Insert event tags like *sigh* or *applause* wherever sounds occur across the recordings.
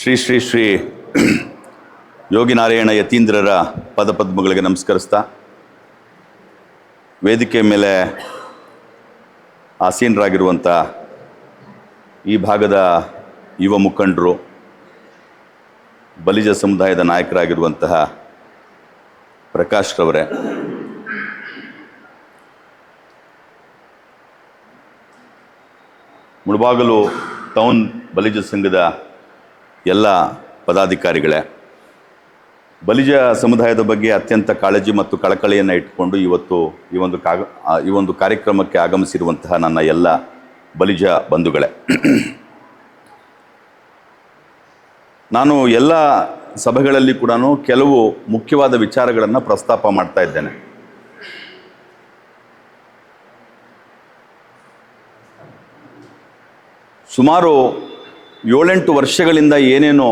ಶ್ರೀ ಶ್ರೀ ಶ್ರೀ ಯೋಗಿನಾರಾಯಣ ಯತೀಂದ್ರರ ಪದಪದ್ಮಗಳಿಗೆ ನಮಸ್ಕರಿಸ್ತಾ, ವೇದಿಕೆ ಮೇಲೆ ಆಸೀನರಾಗಿರುವಂಥ ಈ ಭಾಗದ ಯುವ ಮುಖಂಡರು, ಬಲಿಜ ಸಮುದಾಯದ ನಾಯಕರಾಗಿರುವಂತಹ ಪ್ರಕಾಶ್ ರವರೇ. ಮುಳಬಾಗಲು ಟೌನ್ ಬಲಿಜ ಸಂಘದ ಎಲ್ಲ ಪದಾಧಿಕಾರಿಗಳೇ. ಬಲಿಜ ಸಮುದಾಯದ ಬಗ್ಗೆ ಅತ್ಯಂತ ಕಾಳಜಿ ಮತ್ತು ಕಳಕಳಿಯನ್ನು ಇಟ್ಟುಕೊಂಡು ಇವತ್ತು ಈ ಒಂದು ಕಾಗ ಈ ಒಂದು ಕಾರ್ಯಕ್ರಮಕ್ಕೆ ಆಗಮಿಸಿರುವಂತಹ ನನ್ನ ಎಲ್ಲ ಬಲಿಜ ಬಂಧುಗಳೇ. ನಾನು ಎಲ್ಲ ಸಭೆಗಳಲ್ಲಿ ಕೂಡ ಕೆಲವು ಮುಖ್ಯವಾದ ವಿಚಾರಗಳನ್ನು ಪ್ರಸ್ತಾಪ ಮಾಡ್ತಾ ಇದ್ದೇನೆ. ಸುಮಾರು ಏಳೆಂಟು ವರ್ಷಗಳಿಂದ ಏನೇನೋ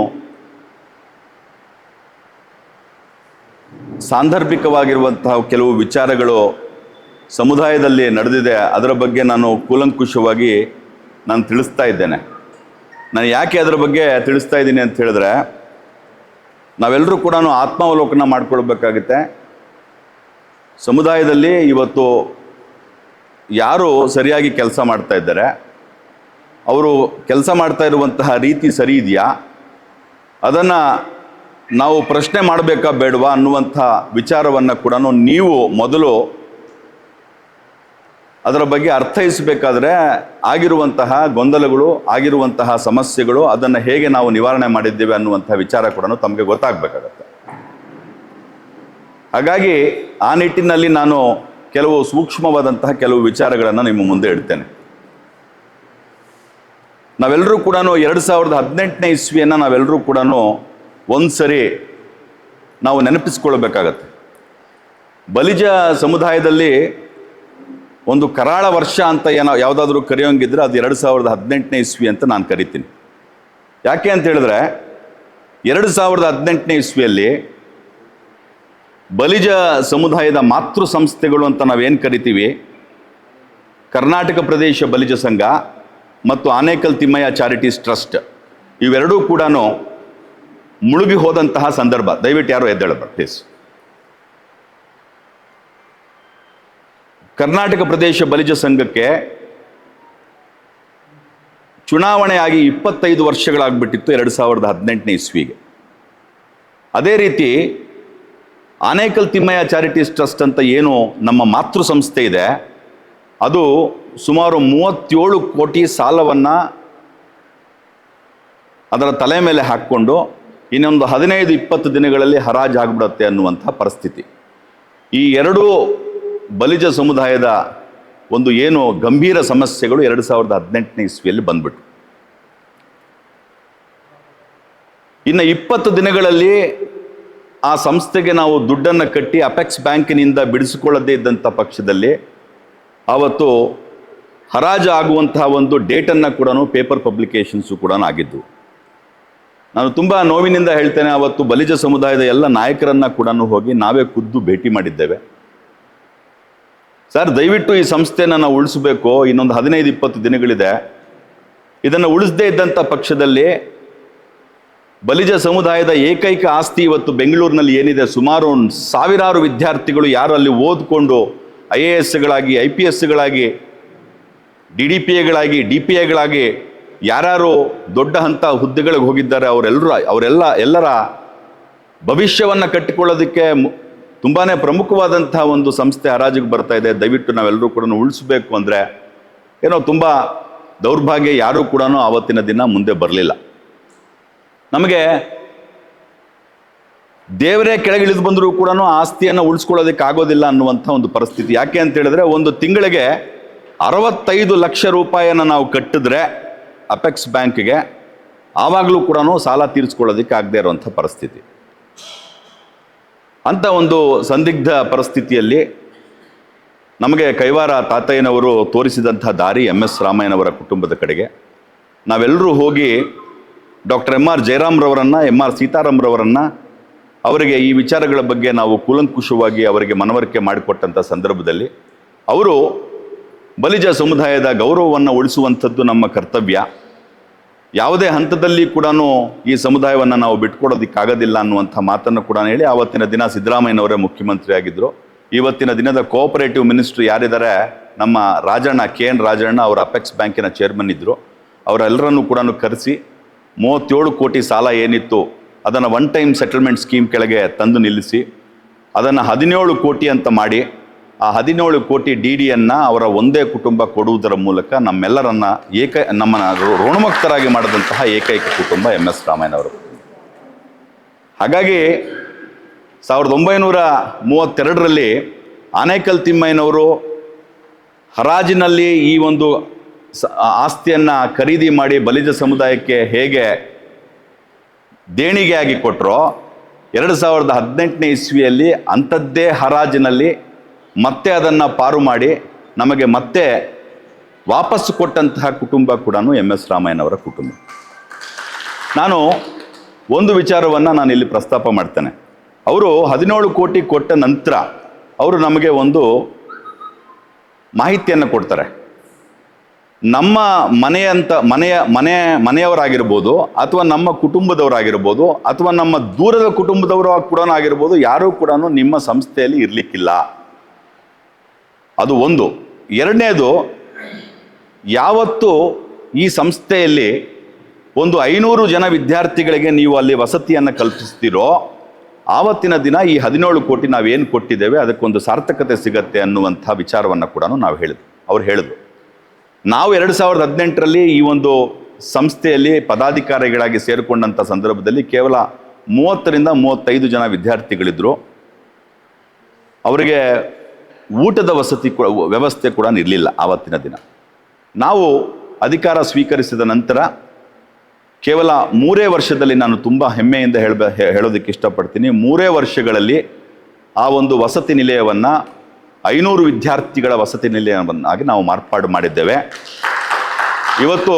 ಸಾಂದರ್ಭಿಕವಾಗಿರುವಂತಹ ಕೆಲವು ವಿಚಾರಗಳು ಸಮುದಾಯದಲ್ಲಿ ನಡೆದಿದೆ, ಅದರ ಬಗ್ಗೆ ನಾನು ಕೂಲಂಕುಷವಾಗಿ ನಾನು ತಿಳಿಸ್ತಾ ಇದ್ದೇನೆ. ನಾನು ಯಾಕೆ ಅದರ ಬಗ್ಗೆ ತಿಳಿಸ್ತಾ ಇದ್ದೀನಿ ಅಂತ ಹೇಳಿದ್ರೆ, ನಾವೆಲ್ಲರೂ ಕೂಡ ಆತ್ಮಾವಲೋಕನ ಮಾಡ್ಕೊಳ್ಬೇಕಾಗುತ್ತೆ. ಸಮುದಾಯದಲ್ಲಿ ಇವತ್ತು ಯಾರು ಸರಿಯಾಗಿ ಕೆಲಸ ಮಾಡ್ತಾ ಇದ್ದಾರೆ ಅವರು ಕೆಲಸ ಮಾಡ್ತಾ ಇರುವಂತಹ ರೀತಿ ಸರಿ ಇದೆಯಾ? ಅದನ್ನು ನಾವು ಪ್ರಶ್ನೆ ಮಾಡಬೇಕಾ ಬೇಡವಾ ಅನ್ನುವಂಥ ವಿಚಾರವನ್ನು ಕೂಡ ನೀವು ಮೊದಲು ಅದರ ಬಗ್ಗೆ ಅರ್ಥೈಸಬೇಕಾದ್ರೆ ಆಗಿರುವಂತಹ ಗೊಂದಲಗಳು, ಆಗಿರುವಂತಹ ಸಮಸ್ಯೆಗಳು, ಅದನ್ನು ಹೇಗೆ ನಾವು ನಿವಾರಣೆ ಮಾಡಿದ್ದೇವೆ ಅನ್ನುವಂಥ ವಿಚಾರ ಕೂಡ ತಮಗೆ ಗೊತ್ತಾಗಬೇಕಾಗತ್ತೆ. ಹಾಗಾಗಿ ಆ ನಿಟ್ಟಿನಲ್ಲಿ ನಾನು ಕೆಲವು ಸೂಕ್ಷ್ಮವಾದಂತಹ ಕೆಲವು ವಿಚಾರಗಳನ್ನು ನಿಮ್ಮ ಮುಂದೆ ಇಡ್ತೇನೆ. ನಾವೆಲ್ಲರೂ ಕೂಡ ಎರಡು ಸಾವಿರದ ಹದಿನೆಂಟನೇ ಇಸ್ವಿಯನ್ನು ನಾವೆಲ್ಲರೂ ಕೂಡ ಒಂದು ಸರಿ ನಾವು ನೆನಪಿಸ್ಕೊಳ್ಬೇಕಾಗತ್ತೆ. ಬಲಿಜ ಸಮುದಾಯದಲ್ಲಿ ಒಂದು ಕರಾಳ ವರ್ಷ ಅಂತ ಏನೋ ಯಾವುದಾದ್ರೂ ಕರೆಯೋಂಗಿದ್ರೆ ಅದು ಎರಡು ಸಾವಿರದ ಹದಿನೆಂಟನೇ ಇಸ್ವಿ ಅಂತ ನಾನು ಕರಿತೀನಿ. ಯಾಕೆ ಅಂತ ಹೇಳಿದ್ರೆ, ಎರಡು ಸಾವಿರದ ಹದಿನೆಂಟನೇ ಇಸ್ವಿಯಲ್ಲಿ ಬಲಿಜ ಸಮುದಾಯದ ಮಾತೃ ಸಂಸ್ಥೆಗಳು ಅಂತ ನಾವೇನು ಕರಿತೀವಿ? ಕರ್ನಾಟಕ ಪ್ರದೇಶ ಬಲಿಜ ಸಂಘ ಮತ್ತು ಆನೇಕಲ್ ತಿಮ್ಮಯ್ಯ ಚಾರಿಟೀಸ್ ಟ್ರಸ್ಟ್, ಇವೆರಡೂ ಕೂಡ ಮುಳುಗಿ ಹೋದಂತಹ ಸಂದರ್ಭ. ದಯವಿಟ್ಟು ಯಾರು ಎದ್ದೇಳಬೇಡ ಪ್ಲೀಸ್ ಕರ್ನಾಟಕ ಪ್ರದೇಶ ಬಲಿಜ ಸಂಘಕ್ಕೆ ಚುನಾವಣೆಯಾಗಿ ಇಪ್ಪತ್ತೈದು ವರ್ಷಗಳಾಗ್ಬಿಟ್ಟಿತ್ತು ಎರಡು ಸಾವಿರದ ಹದಿನೆಂಟನೇ ಇಸ್ವಿಗೆ. ಅದೇ ರೀತಿ ಆನೇಕಲ್ ತಿಮ್ಮಯ್ಯ ಚಾರಿಟೀಸ್ ಟ್ರಸ್ಟ್ ಅಂತ ಏನು ನಮ್ಮ ಮಾತೃ ಸಂಸ್ಥೆ ಇದೆ. ಅದು ಸುಮಾರು ಮೂವತ್ತೇಳು ಕೋಟಿ ಸಾಲವನ್ನು ಅದರ ತಲೆ ಮೇಲೆ ಹಾಕ್ಕೊಂಡು ಇನ್ನೊಂದು ಹದಿನೈದು, ಇಪ್ಪತ್ತು ದಿನಗಳಲ್ಲಿ ಹರಾಜು ಆಗಿಬಿಡುತ್ತೆ ಅನ್ನುವಂಥ ಪರಿಸ್ಥಿತಿ. ಈ ಎರಡೂ ಬಲಿಜ ಸಮುದಾಯದ ಒಂದು ಏನು ಗಂಭೀರ ಸಮಸ್ಯೆಗಳು ಎರಡು ಸಾವಿರದ ಹದಿನೆಂಟನೇ ಇಸ್ವಿಯಲ್ಲಿ ಬಂದ್ಬಿಟ್ಟು ಇನ್ನು ಇಪ್ಪತ್ತು ದಿನಗಳಲ್ಲಿ ಆ ಸಂಸ್ಥೆಗೆ ನಾವು ದುಡ್ಡನ್ನು ಕಟ್ಟಿ ಅಪೆಕ್ಸ್ ಬ್ಯಾಂಕಿನಿಂದ ಬಿಡಿಸಿಕೊಳ್ಳದೇ ಇದ್ದಂಥ ಪಕ್ಷದಲ್ಲಿ ಆವತ್ತು ಹರಾಜು ಆಗುವಂತಹ ಒಂದು ಡೇಟನ್ನು ಕೂಡ ಪೇಪರ್ ಪಬ್ಲಿಕೇಶನ್ಸು ಕೂಡ ಆಗಿದ್ದು. ನಾನು ತುಂಬ ನೋವಿನಿಂದ ಹೇಳ್ತೇನೆ, ಅವತ್ತು ಬಲಿಜ ಸಮುದಾಯದ ಎಲ್ಲ ನಾಯಕರನ್ನ ಕೂಡ ಹೋಗಿ ನಾವೇ ಖುದ್ದು ಭೇಟಿ ಮಾಡಿದ್ದೇವೆ. ಸರ್, ದಯವಿಟ್ಟು ಈ ಸಂಸ್ಥೆನ ನಾವು ಉಳಿಸಬೇಕು. ಇನ್ನೊಂದು ಹದಿನೈದು, ಇಪ್ಪತ್ತು ದಿನಗಳಿದೆ. ಇದನ್ನು ಉಳಿಸದೇ ಇದ್ದಂಥ ಪಕ್ಷದಲ್ಲಿ ಬಲಿಜ ಸಮುದಾಯದ ಏಕೈಕ ಆಸ್ತಿ ಇವತ್ತು ಬೆಂಗಳೂರಿನಲ್ಲಿ ಏನಿದೆ? ಸುಮಾರು ಸಾವಿರಾರು ವಿದ್ಯಾರ್ಥಿಗಳು ಯಾರು ಅಲ್ಲಿ ಓದ್ಕೊಂಡು, ಐ ಎ ಎಸ್ಗಳಾಗಿ, ಐ ಪಿ ಎಸ್ಗಳಾಗಿ ಡಿ ಡಿ ಪಿ ಎಗಳಾಗಿ, ಡಿ ಪಿ ಎಗಳಾಗಿ ಯಾರ್ಯಾರು ದೊಡ್ಡ ಹಂತ ಹುದ್ದೆಗಳಿಗೆ ಹೋಗಿದ್ದಾರೆ ಅವರೆಲ್ಲರೂ ಅವರೆಲ್ಲ, ಎಲ್ಲರ ಭವಿಷ್ಯವನ್ನು ಕಟ್ಟಿಕೊಳ್ಳೋದಕ್ಕೆ ತುಂಬಾ ತುಂಬಾನೇ ಪ್ರಮುಖವಾದಂತಹ ಒಂದು ಸಂಸ್ಥೆ ಹರಾಜಿಗೆ ಬರ್ತಾ ಇದೆ. ದಯವಿಟ್ಟು ನಾವೆಲ್ಲರೂ ಕೂಡ ಉಳಿಸಬೇಕು ಅಂದರೆ ಏನೋ ತುಂಬ ದೌರ್ಭಾಗ್ಯ ಯಾರೂ ಕೂಡ ಆವತ್ತಿನ ದಿನ ಮುಂದೆ ಬರಲಿಲ್ಲ. ನಮಗೆ ದೇವರೇ ಕೆಳಗಿಳಿದು ಬಂದರೂ ಕೂಡ ಆಸ್ತಿಯನ್ನು ಉಳಿಸ್ಕೊಳ್ಳೋದಕ್ಕೆ ಆಗೋದಿಲ್ಲ ಅನ್ನುವಂಥ ಒಂದು ಪರಿಸ್ಥಿತಿ. ಯಾಕೆ ಅಂತ ಹೇಳಿದ್ರೆ ಒಂದು ತಿಂಗಳಿಗೆ ಅರವತ್ತೈದು ಲಕ್ಷ ರೂಪಾಯಿಯನ್ನು ನಾವು ಕಟ್ಟಿದ್ರೆ ಅಪೆಕ್ಸ್ ಬ್ಯಾಂಕ್ಗೆ ಆವಾಗಲೂ ಕೂಡ ಸಾಲ ತೀರಿಸ್ಕೊಳ್ಳೋದಕ್ಕೆ ಆಗದೇ ಇರುವಂಥ ಪರಿಸ್ಥಿತಿ. ಅಂಥ ಒಂದು ಸಂದಿಗ್ಧ ಪರಿಸ್ಥಿತಿಯಲ್ಲಿ ನಮಗೆ ಕೈವಾರ ತಾತಯ್ಯನವರು ತೋರಿಸಿದಂಥ ದಾರಿ ಎಂ ಎಸ್ ರಾಮಯ್ಯನವರ ಕುಟುಂಬದ ಕಡೆಗೆ. ನಾವೆಲ್ಲರೂ ಹೋಗಿ ಡಾಕ್ಟರ್ ಎಂ ಆರ್ ಜಯರಾಮ್ರವರನ್ನು ಎಂ ಆರ್ ಸೀತಾರಾಮ್ರವರನ್ನು ಅವರಿಗೆ ಈ ವಿಚಾರಗಳ ಬಗ್ಗೆ ನಾವು ಕೂಲಂಕುಷವಾಗಿ ಅವರಿಗೆ ಮನವರಿಕೆ ಮಾಡಿಕೊಟ್ಟಂಥ ಸಂದರ್ಭದಲ್ಲಿ ಅವರು ಬಲಿಜ ಸಮುದಾಯದ ಗೌರವವನ್ನು ಉಳಿಸುವಂಥದ್ದು ನಮ್ಮ ಕರ್ತವ್ಯ. ಯಾವುದೇ ಹಂತದಲ್ಲಿ ಕೂಡ ಈ ಸಮುದಾಯವನ್ನು ನಾವು ಬಿಟ್ಕೊಡೋದಕ್ಕಾಗೋದಿಲ್ಲ ಅನ್ನುವಂಥ ಮಾತನ್ನು ಕೂಡ ಹೇಳಿ ಆವತ್ತಿನ ದಿನ ಸಿದ್ದರಾಮಯ್ಯನವರೇ ಮುಖ್ಯಮಂತ್ರಿ ಆಗಿದ್ದರು ಇವತ್ತಿನ ದಿನದ ಕೋಆಪರೇಟಿವ್ ಮಿನಿಸ್ಟ್ರು ಯಾರಿದ್ದಾರೆ? ನಮ್ಮ ರಾಜಣ್ಣ, ಕೆ ಎನ್ ರಾಜಣ್ಣ ಅವರ ಅಪೆಕ್ಸ್ ಬ್ಯಾಂಕಿನ ಚೇರ್ಮನ್ ಇದ್ದರು ಅವರೆಲ್ಲರನ್ನೂ ಕೂಡ ಕರೆಸಿ ಮೂವತ್ತೇಳು ಕೋಟಿ ಸಾಲ ಏನಿತ್ತು ಅದನ್ನು ಒನ್ ಟೈಮ್ ಸೆಟಲ್ಮೆಂಟ್ ಸ್ಕೀಮ್ ಕೆಳಗೆ ತಂದು ನಿಲ್ಲಿಸಿ, ಅದನ್ನು ಹದಿನೇಳು ಕೋಟಿ ಅಂತ ಮಾಡಿ ಆ ಹದಿನೇಳು ಕೋಟಿ ಡಿ ಡಿಯನ್ನು ಅವರ ಒಂದೇ ಕುಟುಂಬ ಕೊಡುವುದರ ಮೂಲಕ ನಮ್ಮೆಲ್ಲರನ್ನ ಏಕ ನಮ್ಮನ್ನ ಋ- ಋಣಮುಕ್ತರಾಗಿ ಮಾಡಿದಂತಹ ಏಕೈಕ ಕುಟುಂಬ ಎಂ ಎಸ್ ರಾಮಯ್ಯನವರು ಹಾಗಾಗಿ ಸಾವಿರದ ಒಂಬೈನೂರ ಮೂವತ್ತೆರಡರಲ್ಲಿ ಆನೇಕಲ್ ತಿಮ್ಮಯ್ಯನವರು ಹರಾಜಿನಲ್ಲಿ ಈ ಒಂದು ಸ, ಆಸ್ತಿಯನ್ನು ಖರೀದಿ ಮಾಡಿ ಬಲಿಜ ಸಮುದಾಯಕ್ಕೆ ಹೇಗೆ ದೇಣಿಗೆಯಾಗಿ ಕೊಟ್ಟರೋ ಎರಡು ಸಾವಿರದ ಹದಿನೆಂಟನೇ ಇಸ್ವಿಯಲ್ಲಿ ಅಂಥದ್ದೇ ಹರಾಜಿನಲ್ಲಿ ಮತ್ತೆ ಅದನ್ನು ಪಾರು ಮಾಡಿ ನಮಗೆ ಮತ್ತೆ ವಾಪಸ್ಸು ಕೊಟ್ಟಂತಹ ಕುಟುಂಬ ಕೂಡ ಎಂ ಎಸ್ ರಾಮಯ್ಯನವರ ಕುಟುಂಬ. ನಾನು ಒಂದು ವಿಚಾರವನ್ನು ನಾನು ಇಲ್ಲಿ ಪ್ರಸ್ತಾಪ ಮಾಡ್ತೇನೆ. ಅವರು ಹದಿನೇಳು ಕೋಟಿ ಕೊಟ್ಟ ನಂತರ ಅವರು ನಮಗೆ ಒಂದು ಮಾಹಿತಿಯನ್ನು ಕೊಡ್ತಾರೆ. ನಮ್ಮ ಮನೆಯಂತ ಮನೆಯ ಮನೆ ಮನೆಯವರಾಗಿರ್ಬೋದು ಅಥವಾ ನಮ್ಮ ಕುಟುಂಬದವರಾಗಿರ್ಬೋದು ಅಥವಾ ನಮ್ಮ ದೂರದ ಕುಟುಂಬದವರು ಕೂಡ ಆಗಿರ್ಬೋದು, ಯಾರೂ ಕೂಡ ನಿಮ್ಮ ಸಂಸ್ಥೆಯಲ್ಲಿ ಇರಲಿಕ್ಕಿಲ್ಲ. ಅದು ಒಂದು. ಎರಡನೇದು, ಯಾವತ್ತು ಈ ಸಂಸ್ಥೆಯಲ್ಲಿ ಒಂದು ಐನೂರು ಜನ ವಿದ್ಯಾರ್ಥಿಗಳಿಗೆ ನೀವು ಅಲ್ಲಿ ವಸತಿಯನ್ನು ಕಲ್ಪಿಸ್ತೀರೋ, ಆವತ್ತಿನ ದಿನ ಈ ಹದಿನೇಳು ಕೋಟಿ ನಾವೇನು ಕೊಟ್ಟಿದ್ದೇವೆ, ಅದಕ್ಕೊಂದು ಸಾರ್ಥಕತೆ ಸಿಗತ್ತೆ ಅನ್ನುವಂಥ ವಿಚಾರವನ್ನು ಕೂಡ ನಾವು ಹೇಳಿದ್ವಿ. ಅವ್ರು ಹೇಳಿದ್ರು. ನಾವು ಎರಡು ಸಾವಿರದ ಹದಿನೆಂಟರಲ್ಲಿ ಈ ಒಂದು ಸಂಸ್ಥೆಯಲ್ಲಿ ಪದಾಧಿಕಾರಿಗಳಾಗಿ ಸೇರಿಕೊಂಡಂಥ ಸಂದರ್ಭದಲ್ಲಿ ಕೇವಲ ಮೂವತ್ತರಿಂದ ಮೂವತ್ತೈದು ಜನ ವಿದ್ಯಾರ್ಥಿಗಳಿದ್ದರು ಅವರಿಗೆ ಊಟದ ವಸತಿ ಕೂಡ, ವ್ಯವಸ್ಥೆ ಕೂಡ ಇರಲಿಲ್ಲ ಆವತ್ತಿನ ದಿನ. ನಾವು ಅಧಿಕಾರ ಸ್ವೀಕರಿಸಿದ ನಂತರ ಕೇವಲ ಮೂರೇ ವರ್ಷದಲ್ಲಿ ನಾನು ತುಂಬ ಹೆಮ್ಮೆಯಿಂದ ಹೇಳಬ ಹೇಳೋದಕ್ಕೆ ಇಷ್ಟಪಡ್ತೀನಿ. ಮೂರೇ ವರ್ಷಗಳಲ್ಲಿ ಆ ಒಂದು ವಸತಿ ನಿಲಯವನ್ನು ಐನೂರು ವಿದ್ಯಾರ್ಥಿಗಳ ವಸತಿ ನಿಲಯವನ್ನಾಗಿ ನಾವು ಮಾರ್ಪಾಡು ಮಾಡಿದ್ದೇವೆ. ಇವತ್ತು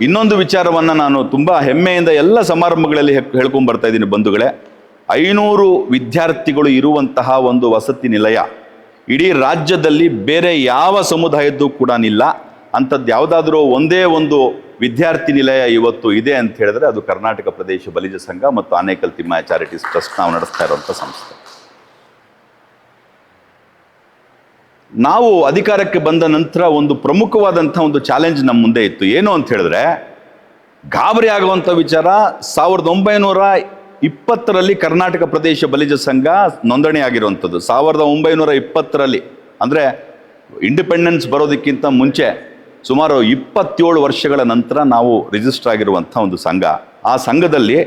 ಇನ್ನೊಂದು ವಿಚಾರವನ್ನು ನಾನು ತುಂಬ ಹೆಮ್ಮೆಯಿಂದ ಎಲ್ಲ ಸಮಾರಂಭಗಳಲ್ಲಿ ಹೇಳ್ಕೊಂಡು ಬರ್ತಾ ಇದ್ದೀನಿ ಬಂಧುಗಳೇ. ಐನೂರು ವಿದ್ಯಾರ್ಥಿಗಳು ಇರುವಂತಹ ಒಂದು ವಸತಿ ನಿಲಯ ಇಡೀ ರಾಜ್ಯದಲ್ಲಿ ಬೇರೆ ಯಾವ ಸಮುದಾಯದ್ದು ಕೂಡ ಇಲ್ಲ ಅಂಥದ್ದು ಯಾವುದಾದ್ರೂ ಒಂದೇ ಒಂದು ವಿದ್ಯಾರ್ಥಿ ನಿಲಯ ಇವತ್ತು ಇದೆ ಅಂತ ಹೇಳಿದ್ರೆ ಅದು ಕರ್ನಾಟಕ ಪ್ರದೇಶ ಬಲಿಜ ಸಂಘ ಮತ್ತು ಆನೇಕಲ್ ತಿಮ್ಮಯ್ಯ ಚಾರಿಟೀಸ್ ಟ್ರಸ್ಟ್ ನಾವು ನಡೆಸ್ತಾ ಇರುವಂಥ ಸಂಸ್ಥೆ. ನಾವು ಅಧಿಕಾರಕ್ಕೆ ಬಂದ ನಂತರ ಒಂದು ಪ್ರಮುಖವಾದಂಥ ಒಂದು ಚಾಲೆಂಜ್ ನಮ್ಮ ಮುಂದೆ ಇತ್ತು. ಏನು ಅಂತ ಹೇಳಿದ್ರೆ ಗಾಬರಿ ಆಗುವಂಥ ವಿಚಾರ ಸಾವಿರದ ಒಂಬೈನೂರ ಇಪ್ಪತ್ತರಲ್ಲಿ ಕರ್ನಾಟಕ ಪ್ರದೇಶ ಬಲಿಜ ಸಂಘ ನೋಂದಣಿ ಆಗಿರುವಂಥದ್ದು. ಸಾವಿರದ ಒಂಬೈನೂರ ಇಪ್ಪತ್ತರಲ್ಲಿ, ಅಂದರೆ ಇಂಡಿಪೆಂಡೆನ್ಸ್ ಬರೋದಕ್ಕಿಂತ ಮುಂಚೆ ಸುಮಾರು ಇಪ್ಪತ್ತೇಳು ವರ್ಷಗಳ ನಂತರ ನಾವು ರಿಜಿಸ್ಟರ್ ಆಗಿರುವಂಥ ಒಂದು ಸಂಘ. ಆ ಸಂಘದಲ್ಲಿ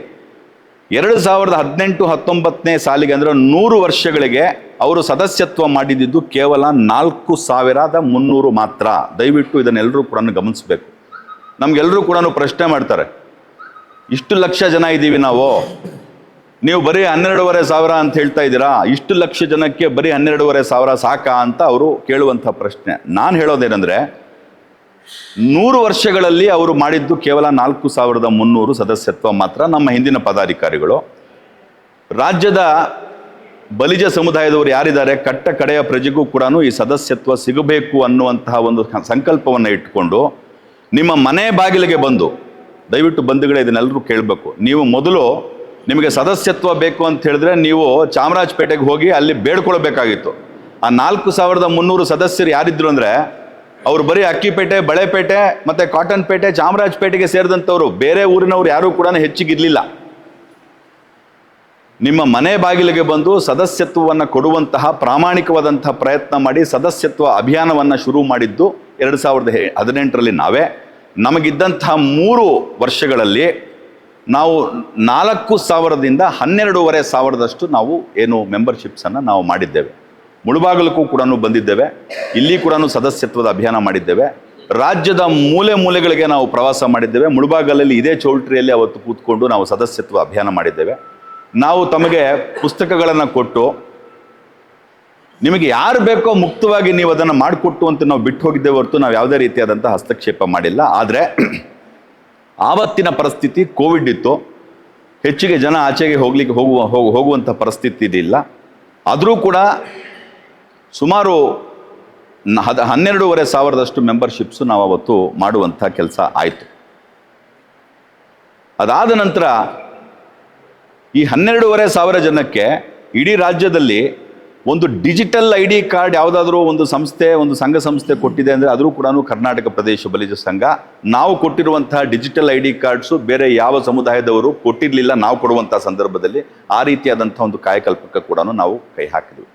ಎರಡು ಸಾವಿರದ ಹದಿನೆಂಟು, ಹತ್ತೊಂಬತ್ತನೇ ಸಾಲಿಗೆ ಅಂದರೆ ನೂರು ವರ್ಷಗಳಿಗೆ ಅವರು ಸದಸ್ಯತ್ವ ಮಾಡಿದ್ದು ಕೇವಲ ನಾಲ್ಕು ಸಾವಿರದ ಮುನ್ನೂರು ಮಾತ್ರ. ದಯವಿಟ್ಟು ಇದನ್ನೆಲ್ಲರೂ ಕೂಡ ಗಮನಿಸಬೇಕು. ನಮಗೆಲ್ಲರೂ ಕೂಡ ಪ್ರಶ್ನೆ ಮಾಡ್ತಾರೆ, ಇಷ್ಟು ಲಕ್ಷ ಜನ ಇದ್ದೀವಿ ನಾವು. ನೀವು ಬರೀ ಹನ್ನೆರಡೂವರೆ ಸಾವಿರ ಅಂತ ಹೇಳ್ತಾ ಇದ್ದೀರಾ? ಇಷ್ಟು ಲಕ್ಷ ಜನಕ್ಕೆ ಬರೀ ಹನ್ನೆರಡೂವರೆ ಸಾವಿರ ಸಾಕಾ ಅಂತ ಅವರು ಕೇಳುವಂಥ ಪ್ರಶ್ನೆ. ನಾನು ಹೇಳೋದೇನೆಂದರೆ, ನೂರು ವರ್ಷಗಳಲ್ಲಿ ಅವರು ಮಾಡಿದ್ದು ಕೇವಲ ನಾಲ್ಕು ಸಾವಿರದ ಮುನ್ನೂರು ಸದಸ್ಯತ್ವ ಮಾತ್ರ ನಮ್ಮ ಹಿಂದಿನ ಪದಾಧಿಕಾರಿಗಳು. ರಾಜ್ಯದ ಬಲಿಜ ಸಮುದಾಯದವರು ಯಾರಿದ್ದಾರೆ? ಕಟ್ಟ ಕಡೆಯ ಪ್ರಜೆಗೂ ಕೂಡ ಈ ಸದಸ್ಯತ್ವ ಸಿಗಬೇಕು ಅನ್ನುವಂತಹ ಒಂದು ಸಂಕಲ್ಪವನ್ನು ಇಟ್ಟುಕೊಂಡು, ನಿಮ್ಮ ಮನೆ ಬಾಗಿಲಿಗೆ ಬಂದು, ದಯವಿಟ್ಟು ಬಂಧುಗಳೇ ಇದನ್ನೆಲ್ಲರೂ ಕೇಳಬೇಕು. ನೀವು ಮೊದಲು ನಿಮಗೆ ಸದಸ್ಯತ್ವ ಬೇಕು ಅಂತ ಹೇಳಿದ್ರೆ ನೀವು ಚಾಮರಾಜಪೇಟೆಗೆ ಹೋಗಿ ಅಲ್ಲಿ ಬೇಡ್ಕೊಳ್ಬೇಕಾಗಿತ್ತು. ಆ ನಾಲ್ಕು ಸಾವಿರದ ಮುನ್ನೂರು ಸದಸ್ಯರು ಯಾರಿದ್ರು ಅಂದರೆ ಅವ್ರು ಬರೀ ಅಕ್ಕಿಪೇಟೆ, ಬಳೆಪೇಟೆ ಮತ್ತು ಕಾಟನ್ ಪೇಟೆ ಚಾಮರಾಜಪೇಟೆಗೆ ಸೇರಿದಂಥವ್ರು, ಬೇರೆ ಊರಿನವ್ರು ಯಾರೂ ಕೂಡ ಹೆಚ್ಚಿಗಿರಲಿಲ್ಲ. ನಿಮ್ಮ ಮನೆ ಬಾಗಿಲಿಗೆ ಬಂದು ಸದಸ್ಯತ್ವವನ್ನು ಕೊಡುವಂತಹ ಪ್ರಾಮಾಣಿಕವಾದಂತಹ ಪ್ರಯತ್ನ ಮಾಡಿ ಸದಸ್ಯತ್ವ ಅಭಿಯಾನವನ್ನು ಶುರು ಮಾಡಿದ್ದು ಎರಡು ಸಾವಿರದ ಹದಿನೆಂಟರಲ್ಲಿ ನಾವೇ. ನಮಗಿದ್ದಂತಹ ಮೂರು ವರ್ಷಗಳಲ್ಲಿ ನಾವು ನಾಲ್ಕು ಸಾವಿರದಿಂದ ಹನ್ನೆರಡೂವರೆ ಸಾವಿರದಷ್ಟು ನಾವು ಏನು ಮೆಂಬರ್ಶಿಪ್ಸನ್ನು ನಾವು ಮಾಡಿದ್ದೇವೆ. ಮುಳುಬಾಗಲಕ್ಕೂ ಕೂಡ ಬಂದಿದ್ದೇವೆ. ಇಲ್ಲಿ ಕೂಡ ಸದಸ್ಯತ್ವದ ಅಭಿಯಾನ ಮಾಡಿದ್ದೇವೆ. ರಾಜ್ಯದ ಮೂಲೆ ಮೂಲೆಗಳಿಗೆ ನಾವು ಪ್ರವಾಸ ಮಾಡಿದ್ದೇವೆ. ಮುಳುಬಾಗಲಲ್ಲಿ ಇದೇ ಚೌಲ್ಟ್ರಿಯಲ್ಲಿ ಅವತ್ತು ಕೂತ್ಕೊಂಡು ನಾವು ಸದಸ್ಯತ್ವ ಅಭಿಯಾನ ಮಾಡಿದ್ದೇವೆ. ನಾವು ತಮಗೆ ಪುಸ್ತಕಗಳನ್ನು ಕೊಟ್ಟು, ನಿಮಗೆ ಯಾರು ಬೇಕೋ ಮುಕ್ತವಾಗಿ ನೀವು ಅದನ್ನು ಮಾಡಿಕೊಟ್ಟು ಅಂತ ನಾವು ಬಿಟ್ಟು ಹೋಗಿದ್ದೇವೆ ಹೊರತು ನಾವು ಯಾವುದೇ ರೀತಿಯಾದಂಥ ಹಸ್ತಕ್ಷೇಪ ಮಾಡಿಲ್ಲ. ಆದರೆ ಆವತ್ತಿನ ಪರಿಸ್ಥಿತಿ ಕೋವಿಡ್ ಇತ್ತು. ಹೆಚ್ಚಿಗೆ ಜನ ಆಚೆಗೆ ಹೋಗ್ಲಿಕ್ಕೆ ಹೋಗುವ, ಹೋಗು ಹೋಗುವಂಥ ಪರಿಸ್ಥಿತಿ ಇರಲಿಲ್ಲ. ಆದರೂ ಕೂಡ ಸುಮಾರು ಹದ, ಹನ್ನೆರಡೂವರೆ ಸಾವಿರದಷ್ಟು ಮೆಂಬರ್ಶಿಪ್ಸು ನಾವು ಅವತ್ತು ಮಾಡುವಂಥ ಕೆಲಸ ಆಯಿತು. ಅದಾದ ನಂತರ ಈ ಹನ್ನೆರಡೂವರೆ ಸಾವಿರ ಜನಕ್ಕೆ ಇಡೀ ರಾಜ್ಯದಲ್ಲಿ ಒಂದು ಡಿಜಿಟಲ್ ಐ ಡಿ ಕಾರ್ಡ್ ಯಾವುದಾದ್ರೂ ಒಂದು ಸಂಸ್ಥೆ, ಒಂದು ಸಂಘ ಸಂಸ್ಥೆ ಕೊಟ್ಟಿದೆ ಅಂದರೆ ಅದರೂ ಕೂಡ ಕರ್ನಾಟಕ ಪ್ರದೇಶ ಬಲಿಜ ಸಂಘ. ನಾವು ಕೊಟ್ಟಿರುವಂತಹ ಡಿಜಿಟಲ್ ಐ ಡಿ ಕಾರ್ಡ್ಸು ಬೇರೆ ಯಾವ ಸಮುದಾಯದವರು ಕೊಟ್ಟಿರಲಿಲ್ಲ, ನಾವು ಕೊಡುವಂಥ ಸಂದರ್ಭದಲ್ಲಿ ಆ ರೀತಿಯಾದಂಥ ಒಂದು ಕಾಯಕಲ್ಪಕ್ಕೆ ಕೂಡ ನಾವು ಕೈ ಹಾಕಿದ್ವಿ.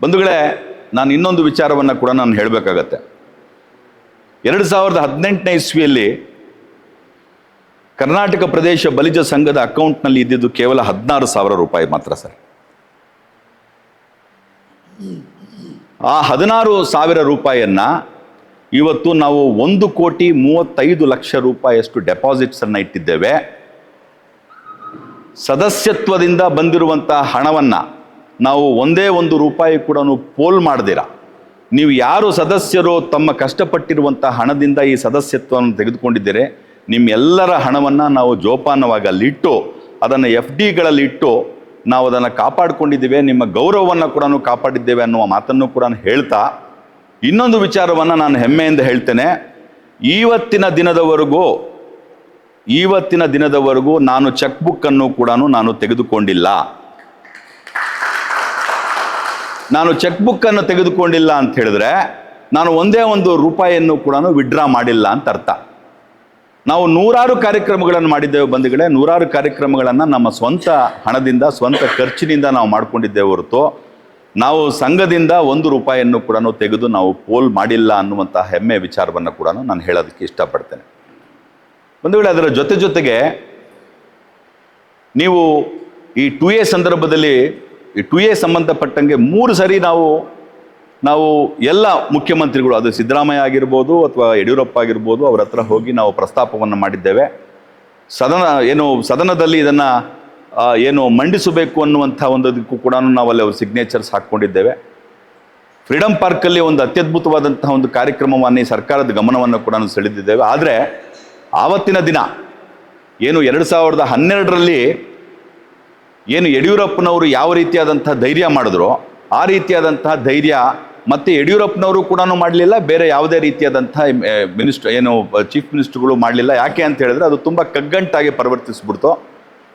ಬಂಧುಗಳೇ, ನಾನು ಇನ್ನೊಂದು ವಿಚಾರವನ್ನು ಕೂಡ ನಾನು ಹೇಳಬೇಕಾಗತ್ತೆ. ಎರಡು ಸಾವಿರದ ಹದಿನೆಂಟನೇ ಇಸ್ವಿಯಲ್ಲಿ ಕರ್ನಾಟಕ ಪ್ರದೇಶ ಬಲಿಜ ಸಂಘದ ಅಕೌಂಟ್ನಲ್ಲಿ ಇದ್ದಿದ್ದು ಕೇವಲ ಹದಿನಾರು ಸಾವಿರ ರೂಪಾಯಿ ಮಾತ್ರ ಸರ್. ಆ ಹದಿನಾರು ಸಾವಿರ ರೂಪಾಯಿಯನ್ನು ಇವತ್ತು ನಾವು ಒಂದು ಕೋಟಿ ಮೂವತ್ತೈದು ಲಕ್ಷ ರೂಪಾಯಿಯಷ್ಟು ಡೆಪಾಸಿಟ್ಸ್ ಅನ್ನ ಇಟ್ಟಿದ್ದೇವೆ. ಸದಸ್ಯತ್ವದಿಂದ ಬಂದಿರುವಂಥ ಹಣವನ್ನ ನಾವು ಒಂದೇ ಒಂದು ರೂಪಾಯಿ ಕೂಡ ಪೋಲ್ ಮಾಡದಿರ. ನೀವು ಯಾರು ಸದಸ್ಯರು ತಮ್ಮ ಕಷ್ಟಪಟ್ಟಿರುವಂಥ ಹಣದಿಂದ ಈ ಸದಸ್ಯತ್ವವನ್ನು ತೆಗೆದುಕೊಂಡಿದ್ದೀರಿ. ನಿಮ್ಮೆಲ್ಲರ ಹಣವನ್ನು ನಾವು ಜೋಪಾನವಾಗಿ ಅಲ್ಲಿಟ್ಟು ಅದನ್ನು ಎಫ್ ಡಿಗಳಲ್ಲಿಟ್ಟು ನಾವು ಅದನ್ನು ಕಾಪಾಡಿಕೊಂಡಿದ್ದೇವೆ, ನಿಮ್ಮ ಗೌರವವನ್ನು ಕೂಡ ಕಾಪಾಡಿದ್ದೇವೆ ಅನ್ನುವ ಮಾತನ್ನು ಕೂಡ ಹೇಳ್ತಾ, ಇನ್ನೊಂದು ವಿಚಾರವನ್ನು ನಾನು ಹೆಮ್ಮೆಯಿಂದ ಹೇಳ್ತೇನೆ. ಇವತ್ತಿನ ದಿನದವರೆಗೂ ಇವತ್ತಿನ ದಿನದವರೆಗೂ ನಾನು ಚೆಕ್ ಬುಕ್ ಅನ್ನು ಕೂಡ ನಾನು ತೆಗೆದುಕೊಂಡಿಲ್ಲ. ನಾನು ಚೆಕ್ ಬುಕ್ ಅನ್ನು ತೆಗೆದುಕೊಂಡಿಲ್ಲ ಅಂತ ಹೇಳಿದ್ರೆ, ನಾನು ಒಂದೇ ಒಂದು ರೂಪಾಯಿಯನ್ನು ಕೂಡ ವಿಡ್ರಾ ಮಾಡಿಲ್ಲ ಅಂತ ಅರ್ಥ. ನಾವು ನೂರಾರು ಕಾರ್ಯಕ್ರಮಗಳನ್ನು ಮಾಡಿದ್ದೇವೆ ಬಂಧುಗಳೇ. ನೂರಾರು ಕಾರ್ಯಕ್ರಮಗಳನ್ನು ನಮ್ಮ ಸ್ವಂತ ಹಣದಿಂದ, ಸ್ವಂತ ಖರ್ಚಿನಿಂದ ನಾವು ಮಾಡಿಕೊಂಡಿದ್ದೇವೆ ಹೊರತು ನಾವು ಸಂಘದಿಂದ ಒಂದು ರೂಪಾಯಿಯನ್ನು ಕೂಡ ತೆಗೆದು ನಾವು ಪೋಲ್ ಮಾಡಿಲ್ಲ ಅನ್ನುವಂಥ ಹೆಮ್ಮೆ ವಿಚಾರವನ್ನು ಕೂಡ ನಾನು ಹೇಳೋದಕ್ಕೆ ಇಷ್ಟಪಡ್ತೇನೆ. ಬಂಧುಗಳೇ, ಅದರ ಜೊತೆ ಜೊತೆಗೆ ನೀವು ಈ ಟು ಎ ಸಂದರ್ಭದಲ್ಲಿ, ಈ ಟು ಎ ಸಂಬಂಧಪಟ್ಟಂಗೆ ಮೂರು ಸರಿ ನಾವು ನಾವು ಎಲ್ಲ ಮುಖ್ಯಮಂತ್ರಿಗಳು, ಅದು ಸಿದ್ದರಾಮಯ್ಯ ಆಗಿರ್ಬೋದು ಅಥವಾ ಯಡಿಯೂರಪ್ಪ ಆಗಿರ್ಬೋದು, ಅವರ ಹತ್ರ ಹೋಗಿ ನಾವು ಪ್ರಸ್ತಾಪವನ್ನು ಮಾಡಿದ್ದೇವೆ. ಸದನ, ಏನು ಸದನದಲ್ಲಿ ಇದನ್ನು ಏನು ಮಂಡಿಸಬೇಕು ಅನ್ನುವಂಥ ಒಂದಕ್ಕೂ ಕೂಡ ನಾವು ಅಲ್ಲಿ ಅವ್ರ ಸಿಗ್ನೇಚರ್ಸ್ ಹಾಕ್ಕೊಂಡಿದ್ದೇವೆ. ಫ್ರೀಡಮ್ ಪಾರ್ಕಲ್ಲಿ ಒಂದು ಅತ್ಯದ್ಭುತವಾದಂತಹ ಒಂದು ಕಾರ್ಯಕ್ರಮವನ್ನು ಸರ್ಕಾರದ ಗಮನವನ್ನು ಕೂಡ ಸೆಳೆದಿದ್ದೇವೆ. ಆದರೆ ಆವತ್ತಿನ ದಿನ, ಏನು ಎರಡು ಸಾವಿರದ ಹನ್ನೆರಡರಲ್ಲಿ ಏನು ಯಡಿಯೂರಪ್ಪನವರು ಯಾವ ರೀತಿಯಾದಂಥ ಧೈರ್ಯ ಮಾಡಿದ್ರು ಆ ರೀತಿಯಾದಂತಹ ಧೈರ್ಯ ಮತ್ತೆ ಯಡಿಯೂರಪ್ಪನವರು ಕೂಡ ಮಾಡಲಿಲ್ಲ, ಬೇರೆ ಯಾವುದೇ ರೀತಿಯಾದಂಥ ಮಿನಿಸ್ಟರ್, ಏನು ಚೀಫ್ ಮಿನಿಸ್ಟರ್ಗಳು ಮಾಡಲಿಲ್ಲ. ಯಾಕೆ ಅಂತ ಹೇಳಿದ್ರೆ ಅದು ತುಂಬ ಕಗ್ಗಂಟಾಗಿ ಪರಿವರ್ತಿಸ್ಬಿಡ್ತು.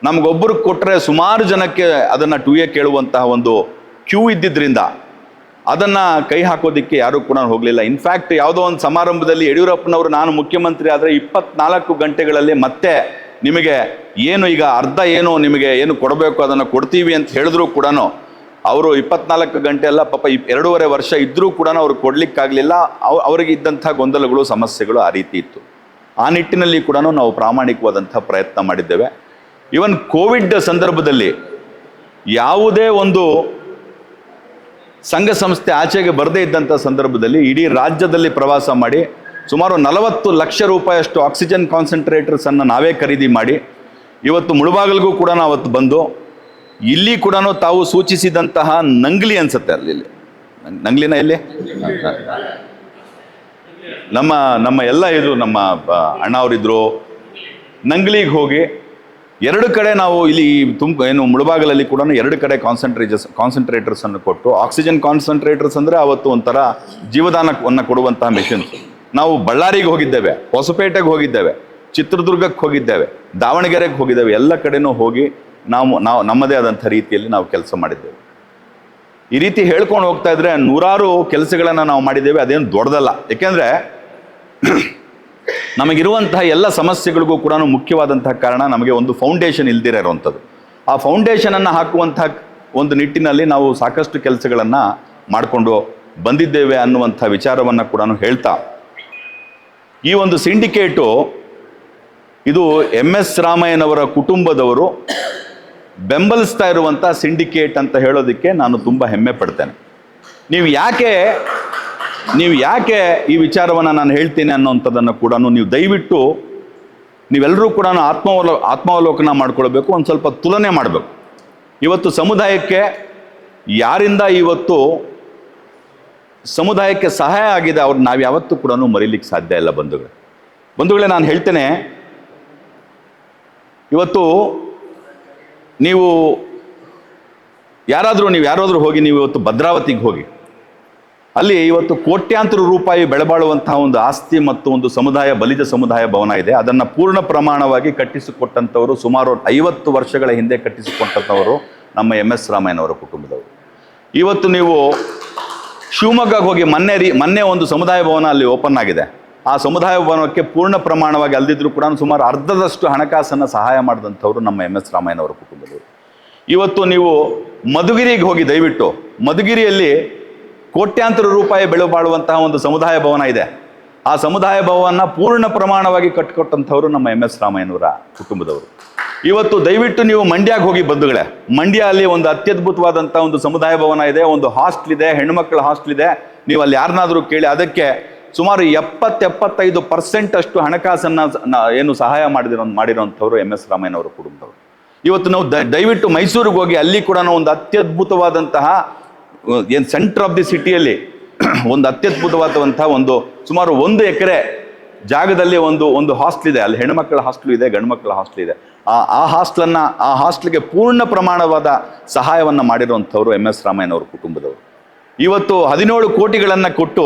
ನಮಗೊಬ್ಬರು ಕೊಟ್ಟರೆ ಸುಮಾರು ಜನಕ್ಕೆ ಅದನ್ನು ಟೂಯೇ ಕೇಳುವಂತಹ ಒಂದು ಕ್ಯೂ ಇದ್ದಿದ್ದರಿಂದ ಅದನ್ನು ಕೈ ಹಾಕೋದಕ್ಕೆ ಯಾರೂ ಕೂಡ ಹೋಗಲಿಲ್ಲ. ಇನ್ಫ್ಯಾಕ್ಟ್ ಯಾವುದೋ ಒಂದು ಸಮಾರಂಭದಲ್ಲಿ ಯಡಿಯೂರಪ್ಪನವರು, ನಾನು ಮುಖ್ಯಮಂತ್ರಿ ಆದರೆ ಇಪ್ಪತ್ನಾಲ್ಕು ಗಂಟೆಗಳಲ್ಲಿ ಮತ್ತೆ ನಿಮಗೆ ಏನು ಈಗ ಅರ್ಧ ಏನು, ನಿಮಗೆ ಏನು ಕೊಡಬೇಕು ಅದನ್ನು ಕೊಡ್ತೀವಿ ಅಂತ ಹೇಳಿದ್ರು ಕೂಡ ಅವರು ಇಪ್ಪತ್ನಾಲ್ಕು ಗಂಟೆ ಎಲ್ಲ ಪಾಪ ಎರಡೂವರೆ ವರ್ಷ ಇದ್ದರೂ ಕೂಡ ಅವ್ರು ಕೊಡ್ಲಿಕ್ಕಾಗಲಿಲ್ಲ. ಅವ್ ಅವರಿಗೆ ಇದ್ದಂಥ ಗೊಂದಲಗಳು, ಸಮಸ್ಯೆಗಳು ಆ ರೀತಿ ಇತ್ತು. ಆ ನಿಟ್ಟಿನಲ್ಲಿ ಕೂಡ ನಾವು ಪ್ರಾಮಾಣಿಕವಾದಂಥ ಪ್ರಯತ್ನ ಮಾಡಿದ್ದೇವೆ. ಇವನ್ ಕೋವಿಡ್ ಸಂದರ್ಭದಲ್ಲಿ ಯಾವುದೇ ಒಂದು ಸಂಘ ಸಂಸ್ಥೆ ಆಚೆಗೆ ಬರದೇ ಇದ್ದಂಥ ಸಂದರ್ಭದಲ್ಲಿ ಇಡೀ ರಾಜ್ಯದಲ್ಲಿ ಪ್ರವಾಸ ಮಾಡಿ, ಸುಮಾರು ನಲವತ್ತು ಲಕ್ಷ ರೂಪಾಯಿಯಷ್ಟು ಆಕ್ಸಿಜನ್ ಕಾನ್ಸಂಟ್ರೇಟರ್ಸನ್ನು ನಾವೇ ಖರೀದಿ ಮಾಡಿ, ಇವತ್ತು ಮುಳುಬಾಗಿಲಿಗೂ ಕೂಡ ನಾವು ಅವತ್ತು ಬಂದು ಇಲ್ಲಿ ಕೂಡ ತಾವು ಸೂಚಿಸಿದಂತಹ ನಂಗ್ಲಿ ಅನ್ಸುತ್ತೆ ಅಲ್ಲಿ ಇಲ್ಲಿ. ನಂಗ್ಲಿನ ಎಲ್ಲಿ ನಮ್ಮ ನಮ್ಮ ಎಲ್ಲ ಇದ್ರು ನಮ್ಮ ಬ- ಅಣ್ಣ ಅವರಿದ್ರು. ನಂಗ್ಲಿಗೆ ಹೋಗಿ ಎರಡು ಕಡೆ ನಾವು ಇಲ್ಲಿ ತುಂಬ, ಏನು ಮುಳುಬಾಗಲಲ್ಲಿ ಕೂಡ ಎರಡು ಕಡೆ ಕಾನ್ಸಂಟ್ರೇಜಸ್ ಅನ್ನು ಕೊಟ್ಟು ಆಕ್ಸಿಜನ್ ಕಾನ್ಸಂಟ್ರೇಟರ್ಸ್ ಅಂದರೆ ಅವತ್ತು ಒಂಥರ ಜೀವದಾನವನ್ನು ಕೊಡುವಂತಹ ಮೆಷಿನ್ಸ್ ನಾವು ಬಳ್ಳಾರಿಗೆ ಹೋಗಿದ್ದೇವೆ, ಹೊಸಪೇಟೆಗೆ ಹೋಗಿದ್ದೇವೆ, ಚಿತ್ರದುರ್ಗಕ್ಕೆ ಹೋಗಿದ್ದೇವೆ, ದಾವಣಗೆರೆಗೆ ಹೋಗಿದ್ದೇವೆ, ಎಲ್ಲ ಕಡೆನೂ ಹೋಗಿ ನಾವು ನಾವು ನಮ್ಮದೇ ಆದಂಥ ರೀತಿಯಲ್ಲಿ ನಾವು ಕೆಲಸ ಮಾಡಿದ್ದೇವೆ. ಈ ರೀತಿ ಹೇಳ್ಕೊಂಡು ಹೋಗ್ತಾ ಇದ್ರೆ ನೂರಾರು ಕೆಲಸಗಳನ್ನು ನಾವು ಮಾಡಿದ್ದೇವೆ, ಅದೇನು ದೊಡ್ಡದಲ್ಲ. ಏಕೆಂದರೆ *clears throat* ನಮಗಿರುವಂತಹ ಎಲ್ಲ ಸಮಸ್ಯೆಗಳಿಗೂ ಕೂಡ ಮುಖ್ಯವಾದಂತಹ ಕಾರಣ ನಮಗೆ ಒಂದು ಫೌಂಡೇಶನ್ ಇಲ್ದಿರ ಇರುವಂಥದ್ದು. ಆ ಫೌಂಡೇಶನನ್ನು ಹಾಕುವಂತಹ ಒಂದು ನಿಟ್ಟಿನಲ್ಲಿ ನಾವು ಸಾಕಷ್ಟು ಕೆಲಸಗಳನ್ನು ಮಾಡಿಕೊಂಡು ಬಂದಿದ್ದೇವೆ ಅನ್ನುವಂಥ ವಿಚಾರವನ್ನು ಕೂಡ ಹೇಳ್ತಾ. ಈ ಒಂದು ಸಿಂಡಿಕೇಟು, ಇದು ಎಂ ಎಸ್ ರಾಮಯ್ಯನವರ ಕುಟುಂಬದವರು ಬೆಂಬಲಿಸ್ತಾ ಇರುವಂಥ ಸಿಂಡಿಕೇಟ್ ಅಂತ ಹೇಳೋದಕ್ಕೆ ನಾನು ತುಂಬ ಹೆಮ್ಮೆ ಪಡ್ತೇನೆ. ನೀವು ಯಾಕೆ ನೀವು ಯಾಕೆ ಈ ವಿಚಾರವನ್ನು ನಾನು ಹೇಳ್ತೀನಿ ಅನ್ನೋಂಥದ್ದನ್ನು ಕೂಡ ನೀವು ದಯವಿಟ್ಟು ನೀವೆಲ್ಲರೂ ಕೂಡ ಆತ್ಮಾವಲೋ, ಆತ್ಮಾವಲೋಕನ ಮಾಡ್ಕೊಳ್ಬೇಕು, ಒಂದು ಸ್ವಲ್ಪ ತುಲನೆ ಮಾಡಬೇಕು. ಇವತ್ತು ಸಮುದಾಯಕ್ಕೆ ಯಾರಿಂದ ಇವತ್ತು ಸಮುದಾಯಕ್ಕೆ ಸಹಾಯ ಆಗಿದೆ ಅವ್ರು ನಾವು ಯಾವತ್ತೂ ಕೂಡ ಮರೀಲಿಕ್ಕೆ ಸಾಧ್ಯ ಇಲ್ಲ ಬಂಧುಗಳೇ. ಬಂಧುಗಳೇ, ನಾನು ಹೇಳ್ತೇನೆ, ಇವತ್ತು ನೀವು ಯಾರಾದರೂ ನೀವು ಯಾರಾದರೂ ಹೋಗಿ, ನೀವು ಇವತ್ತು ಭದ್ರಾವತಿಗೆ ಹೋಗಿ, ಅಲ್ಲಿ ಇವತ್ತು ಕೋಟ್ಯಾಂತರ ರೂಪಾಯಿ ಬೆಳೆಬಾಳುವಂತಹ ಒಂದು ಆಸ್ತಿ ಮತ್ತು ಒಂದು ಸಮುದಾಯ, ಬಲಿಜ ಸಮುದಾಯ ಭವನ ಇದೆ. ಅದನ್ನು ಪೂರ್ಣ ಪ್ರಮಾಣವಾಗಿ ಕಟ್ಟಿಸಿಕೊಟ್ಟಂಥವರು ಸುಮಾರು ಐವತ್ತು ವರ್ಷಗಳ ಹಿಂದೆ ಕಟ್ಟಿಸಿಕೊಟ್ಟಂಥವರು ನಮ್ಮ ಎಂ ಎಸ್ ರಾಮಯ್ಯನವರ ಕುಟುಂಬದವರು. ಇವತ್ತು ನೀವು ಶಿವಮೊಗ್ಗಕ್ಕೆ ಹೋಗಿ, ಮೊನ್ನೆ ರೀ, ಮೊನ್ನೆ ಒಂದು ಸಮುದಾಯ ಭವನ ಅಲ್ಲಿ ಓಪನ್ ಆಗಿದೆ. ಆ ಸಮುದಾಯ ಭವನಕ್ಕೆ ಪೂರ್ಣ ಪ್ರಮಾಣವಾಗಿ ಅಲ್ದಿದ್ರು ಕೂಡ ಸುಮಾರು ಅರ್ಧದಷ್ಟು ಹಣಕಾಸನ್ನು ಸಹಾಯ ಮಾಡಿದಂಥವ್ರು ನಮ್ಮ ಎಂ ಎಸ್ ರಾಮಯ್ಯನವರ ಕುಟುಂಬದವರು. ಇವತ್ತು ನೀವು ಮಧುಗಿರಿಗೆ ಹೋಗಿ ದಯವಿಟ್ಟು, ಮಧುಗಿರಿಯಲ್ಲಿ ಕೋಟ್ಯಾಂತರ ರೂಪಾಯಿ ಬೆಳೆ ಬಾಳುವಂತಹ ಒಂದು ಸಮುದಾಯ ಭವನ ಇದೆ. ಆ ಸಮುದಾಯ ಭವನ ಪೂರ್ಣ ಪ್ರಮಾಣವಾಗಿ ಕಟ್ಟಿಕೊಟ್ಟಂಥವ್ರು ನಮ್ಮ ಎಂ ಎಸ್ ರಾಮಯ್ಯನವರ ಕುಟುಂಬದವರು. ಇವತ್ತು ದಯವಿಟ್ಟು ನೀವು ಮಂಡ್ಯಾಗ ಹೋಗಿ ಬಂಧುಗಳೇ ಮಂಡ್ಯ ಅಲ್ಲಿ ಒಂದು ಅತ್ಯದ್ಭುತವಾದಂಥ ಒಂದು ಸಮುದಾಯ ಭವನ ಇದೆ, ಒಂದು ಹಾಸ್ಟ್ಲ್ ಇದೆ ಹೆಣ್ಮಕ್ಳ ಹಾಸ್ಟ್ಲ್ ಇದೆ. ನೀವು ಅಲ್ಲಿ ಯಾರನ್ನಾದರೂ ಕೇಳಿ ಅದಕ್ಕೆ ಸುಮಾರು ಎಪ್ಪತ್ತೆಪ್ಪತ್ತೈದು ಪರ್ಸೆಂಟ್ ಅಷ್ಟು ಹಣಕಾಸನ್ನ ಏನು ಸಹಾಯ ಮಾಡಿದಿರೋ ಮಾಡಿರೋಂಥವ್ರು ಎಂ ಎಸ್ ರಾಮಯ್ಯನವರ ಕುಟುಂಬದವರು. ಇವತ್ತು ನಾವು ದಯವಿಟ್ಟು ಮೈಸೂರಿಗೆ ಹೋಗಿ ಅಲ್ಲಿ ಕೂಡ ಒಂದು ಅತ್ಯದ್ಭುತವಾದಂತಹ ಏನು ಸೆಂಟರ್ ಆಫ್ ದಿ ಸಿಟಿಯಲ್ಲಿ ಒಂದು ಅತ್ಯದ್ಭುತವಾದಂತಹ ಒಂದು ಸುಮಾರು ಒಂದು ಎಕರೆ ಜಾಗದಲ್ಲಿ ಒಂದು ಒಂದು ಹಾಸ್ಟೆಲ್ ಇದೆ. ಅಲ್ಲಿ ಹೆಣ್ಮಕ್ಳ ಹಾಸ್ಟೆಲ್ ಇದೆ ಗಂಡು ಮಕ್ಕಳ ಹಾಸ್ಟೆಲ್ ಇದೆ. ಆ ಆ ಹಾಸ್ಟ್ಲನ್ನು ಆ ಹಾಸ್ಟೆಲ್ಗೆ ಪೂರ್ಣ ಪ್ರಮಾಣವಾದ ಸಹಾಯವನ್ನು ಮಾಡಿರುವಂಥವ್ರು ಎಂ ಎಸ್ ರಾಮಯ್ಯನವ್ರ ಕುಟುಂಬದವರು. ಇವತ್ತು ಹದಿನೇಳು ಕೋಟಿಗಳನ್ನು ಕೊಟ್ಟು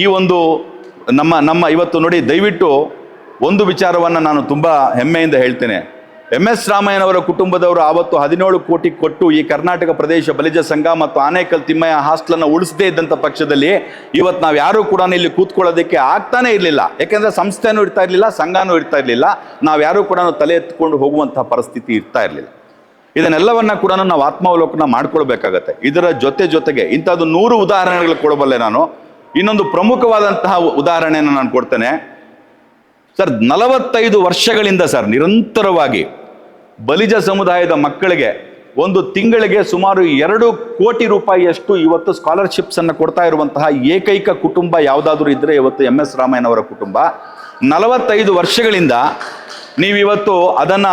ಈ ಒಂದು ನಮ್ಮ ನಮ್ಮ ಇವತ್ತು ನೋಡಿ ದಯವಿಟ್ಟು ಒಂದು ವಿಚಾರವನ್ನು ನಾನು ತುಂಬ ಹೆಮ್ಮೆಯಿಂದ ಹೇಳ್ತೇನೆ. ಎಂ ಎಸ್ ರಾಮಯ್ಯನವರ ಕುಟುಂಬದವರು ಆವತ್ತು ಹದಿನೇಳು ಕೋಟಿ ಕೊಟ್ಟು ಈ ಕರ್ನಾಟಕ ಪ್ರದೇಶ ಬಲಿಜ ಸಂಘ ಮತ್ತು ಆನೇಕಲ್ ತಿಮ್ಮಯ್ಯ ಹಾಸ್ಟೆಲನ್ನು ಉಳಿಸದೇ ಇದ್ದಂಥ ಪಕ್ಷದಲ್ಲಿ ಇವತ್ತು ನಾವು ಯಾರೂ ಕೂಡ ಇಲ್ಲಿ ಕೂತ್ಕೊಳ್ಳೋದಕ್ಕೆ ಆಗ್ತಾನೆ ಇರಲಿಲ್ಲ. ಯಾಕೆಂದರೆ ಸಂಸ್ಥೆನೂ ಇರ್ತಾ ಇರಲಿಲ್ಲ, ಸಂಘನೂ ಇರ್ತಾ ಇರಲಿಲ್ಲ. ನಾವು ಯಾರೂ ಕೂಡ ತಲೆ ಎತ್ಕೊಂಡು ಹೋಗುವಂಥ ಪರಿಸ್ಥಿತಿ ಇರ್ತಾ ಇರಲಿಲ್ಲ. ಇದನ್ನೆಲ್ಲವನ್ನ ಕೂಡ ನಾವು ಆತ್ಮಾವಲೋಕನ ಮಾಡ್ಕೊಳ್ಬೇಕಾಗತ್ತೆ. ಇದರ ಜೊತೆ ಜೊತೆಗೆ ಇಂಥದ್ದು ನೂರು ಉದಾಹರಣೆಗಳು ಕೊಡಬಲ್ಲೆ ನಾನು. ಇನ್ನೊಂದು ಪ್ರಮುಖವಾದಂತಹ ಉದಾಹರಣೆಯನ್ನು ನಾನು ಕೊಡ್ತೇನೆ. ಸರ್, ನಲವತ್ತೈದು ವರ್ಷಗಳಿಂದ ಸರ್, ನಿರಂತರವಾಗಿ ಬಲಿಜ ಸಮುದಾಯದ ಮಕ್ಕಳಿಗೆ ಒಂದು ತಿಂಗಳಿಗೆ ಸುಮಾರು ಎರಡು ಕೋಟಿ ರೂಪಾಯಿಯಷ್ಟು ಇವತ್ತು ಸ್ಕಾಲರ್ಶಿಪ್ಸ್ ಅನ್ನು ಕೊಡ್ತಾ ಇರುವಂತಹ ಏಕೈಕ ಕುಟುಂಬ ಯಾವುದಾದ್ರೂ ಇದ್ರೆ ಇವತ್ತು ಎಂ ಎಸ್ ರಾಮಯ್ಯನವರ ಕುಟುಂಬ. ನಲವತ್ತೈದು ವರ್ಷಗಳಿಂದ ನೀವಿವತ್ತು ಅದನ್ನ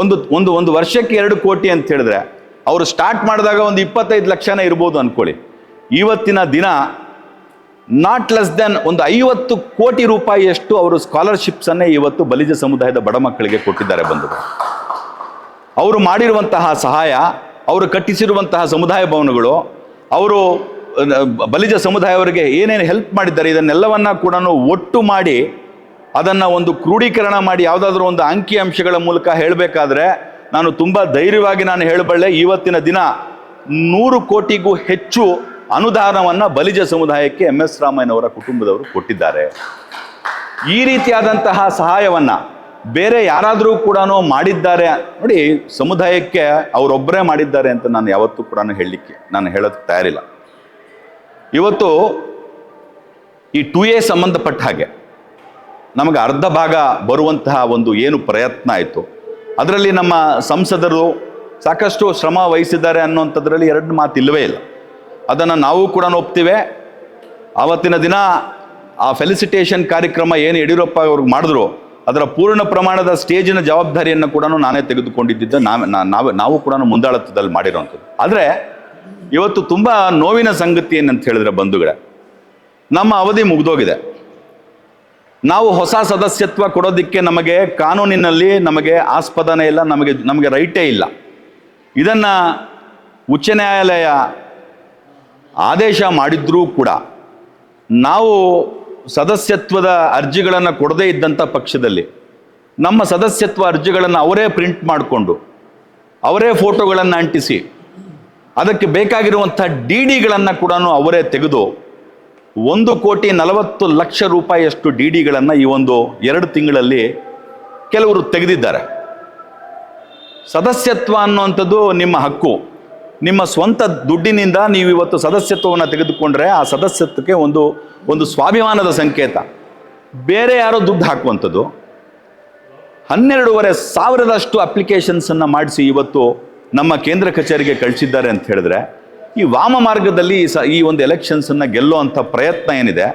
ಒಂದು ಒಂದು ಒಂದು ವರ್ಷಕ್ಕೆ ಎರಡು ಕೋಟಿ ಅಂತ ಹೇಳಿದ್ರೆ, ಅವರು ಸ್ಟಾರ್ಟ್ ಮಾಡಿದಾಗ ಒಂದು ಇಪ್ಪತ್ತೈದು ಲಕ್ಷನೇ ಇರ್ಬೋದು ಅನ್ಕೊಳ್ಳಿ. ಇವತ್ತಿನ ದಿನ ನಾಟ್ ಲೆಸ್ ದೆನ್ ಒಂದು ಐವತ್ತು ಕೋಟಿ ರೂಪಾಯಿಯಷ್ಟು ಅವರು ಸ್ಕಾಲರ್ಶಿಪ್ಸ್ ಅನ್ನೇ ಇವತ್ತು ಬಲಿಜ ಸಮುದಾಯದ ಬಡ ಮಕ್ಕಳಿಗೆ ಕೊಟ್ಟಿದ್ದಾರೆ ಬಂದು ಅವರು ಮಾಡಿರುವಂತಹ ಸಹಾಯ, ಅವರು ಕಟ್ಟಿಸಿರುವಂತಹ ಸಮುದಾಯ ಭವನಗಳು, ಅವರು ಬಲಿಜ ಸಮುದಾಯವರಿಗೆ ಏನೇನು ಹೆಲ್ಪ್ ಮಾಡಿದ್ದಾರೆ, ಇದನ್ನೆಲ್ಲವನ್ನ ಕೂಡ ಒಟ್ಟು ಮಾಡಿ ಅದನ್ನು ಒಂದು ಕ್ರೋಢೀಕರಣ ಮಾಡಿ ಯಾವುದಾದ್ರೂ ಒಂದು ಅಂಕಿ ಅಂಶಗಳ ಮೂಲಕ ಹೇಳಬೇಕಾದ್ರೆ ನಾನು ತುಂಬ ಧೈರ್ಯವಾಗಿ ನಾನು ಹೇಳಬಲ್ಲೆ, ಇವತ್ತಿನ ದಿನ ನೂರು ಕೋಟಿಗೂ ಹೆಚ್ಚು ಅನುದಾನವನ್ನ ಬಲಿಜ ಸಮುದಾಯಕ್ಕೆ ಎಂ ಎಸ್ ರಾಮಯ್ಯನವರ ಕುಟುಂಬದವರು ಕೊಟ್ಟಿದ್ದಾರೆ. ಈ ರೀತಿಯಾದಂತಹ ಸಹಾಯವನ್ನ ಬೇರೆ ಯಾರಾದರೂ ಕೂಡ ಮಾಡಿದ್ದಾರೆ. ನೋಡಿ, ಸಮುದಾಯಕ್ಕೆ ಅವರೊಬ್ಬರೇ ಮಾಡಿದ್ದಾರೆ ಅಂತ ನಾನು ಯಾವತ್ತೂ ಕೂಡ ಹೇಳಲಿಕ್ಕೆ, ನಾನು ಹೇಳೋದಕ್ಕೆ ತಯಾರಿಲ್ಲ. ಇವತ್ತು ಈ ಟು ಎ ಸಂಬಂಧಪಟ್ಟ ಹಾಗೆ ನಮಗೆ ಅರ್ಧ ಭಾಗ ಬರುವಂತಹ ಒಂದು ಏನು ಪ್ರಯತ್ನ ಆಯಿತು. ಅದರಲ್ಲಿ ನಮ್ಮ ಸಂಸದರು ಸಾಕಷ್ಟು ಶ್ರಮ ವಹಿಸಿದ್ದಾರೆ ಅನ್ನುವಂಥದ್ರಲ್ಲಿ ಎರಡು ಮಾತು ಇಲ್ಲವೇ ಇಲ್ಲ. ಅದನ್ನು ನಾವು ಕೂಡ ಒಪ್ತೀವಿ ಆವತ್ತಿನ ದಿನ ಆ ಫೆಲಿಸಿಟೇಷನ್ ಕಾರ್ಯಕ್ರಮ ಏನು ಯಡಿಯೂರಪ್ಪ ಅವ್ರಿಗೆ ಮಾಡಿದ್ರು, ಅದರ ಪೂರ್ಣ ಪ್ರಮಾಣದ ಸ್ಟೇಜಿನ ಜವಾಬ್ದಾರಿಯನ್ನು ಕೂಡ ನಾನೇ ತೆಗೆದುಕೊಂಡಿದ್ದ ನಾವೇ ನಾವು ಕೂಡ ಮುಂದಾಳತ್ವದಲ್ಲಿ ಮಾಡಿರೋವಂಥದ್ದು ಆದರೆ ಇವತ್ತು ತುಂಬ ನೋವಿನ ಸಂಗತಿ ಏನಂತ ಹೇಳಿದ್ರೆ ಬಂಧುಗಳ, ನಮ್ಮ ಅವಧಿ ಮುಗಿದೋಗಿದೆ. ನಾವು ಹೊಸ ಸದಸ್ಯತ್ವ ಕೊಡೋದಕ್ಕೆ ನಮಗೆ ಕಾನೂನಿನಲ್ಲಿ ನಮಗೆ ಆಸ್ಪದನೇ ಇಲ್ಲ, ನಮಗೆ ನಮಗೆ ರೈಟೇ ಇಲ್ಲ. ಇದನ್ನು ಉಚ್ಚ ನ್ಯಾಯಾಲಯ ಆದೇಶ ಮಾಡಿದ್ರೂ ಕೂಡ ನಾವು ಸದಸ್ಯತ್ವದ ಅರ್ಜಿಗಳನ್ನು ಕೊಡದೇ ಇದ್ದಂಥ ಪಕ್ಷದಲ್ಲಿ ನಮ್ಮ ಸದಸ್ಯತ್ವ ಅರ್ಜಿಗಳನ್ನು ಅವರೇ ಪ್ರಿಂಟ್ ಮಾಡಿಕೊಂಡು ಅವರೇ ಫೋಟೋಗಳನ್ನು ಅಂಟಿಸಿ ಅದಕ್ಕೆ ಬೇಕಾಗಿರುವಂಥ ಡಿ ಡಿಗಳನ್ನು ಕೂಡ ಅವರೇ ತೆಗೆದು ಒಂದು ಕೋಟಿ ನಲವತ್ತು ಲಕ್ಷ ರೂಪಾಯಿಯಷ್ಟು ಡಿ ಡಿಗಳನ್ನು ಈ ಒಂದು ಎರಡು ತಿಂಗಳಲ್ಲಿ ಕೆಲವರು ತೆಗೆದಿದ್ದಾರೆ. ಸದಸ್ಯತ್ವ ಅನ್ನುವಂಥದ್ದು ನಿಮ್ಮ ಹಕ್ಕು. ನಿಮ್ಮ ಸ್ವಂತ ದುಡ್ಡಿನಿಂದ ನೀವು ಇವತ್ತು ಸದಸ್ಯತ್ವವನ್ನು ತೆಗೆದುಕೊಂಡ್ರೆ ಆ ಸದಸ್ಯತ್ವಕ್ಕೆ ಒಂದು ಒಂದು ಸ್ವಾಭಿಮಾನದ ಸಂಕೇತ. ಬೇರೆ ಯಾರೋ ದುಡ್ಡು ಹಾಕುವಂಥದ್ದು. ಹನ್ನೆರಡೂವರೆ ಸಾವಿರದಷ್ಟು ಅಪ್ಲಿಕೇಶನ್ಸನ್ನು ಮಾಡಿಸಿ ಇವತ್ತು ನಮ್ಮ ಕೇಂದ್ರ ಕಚೇರಿಗೆ ಕಳಿಸಿದ್ದಾರೆ ಅಂತ ಹೇಳಿದ್ರೆ, ಈ ವಾಮ ಮಾರ್ಗದಲ್ಲಿ ಈ ಒಂದು ಎಲೆಕ್ಷನ್ಸನ್ನು ಗೆಲ್ಲುವಂಥ ಪ್ರಯತ್ನ ಏನಿದೆ,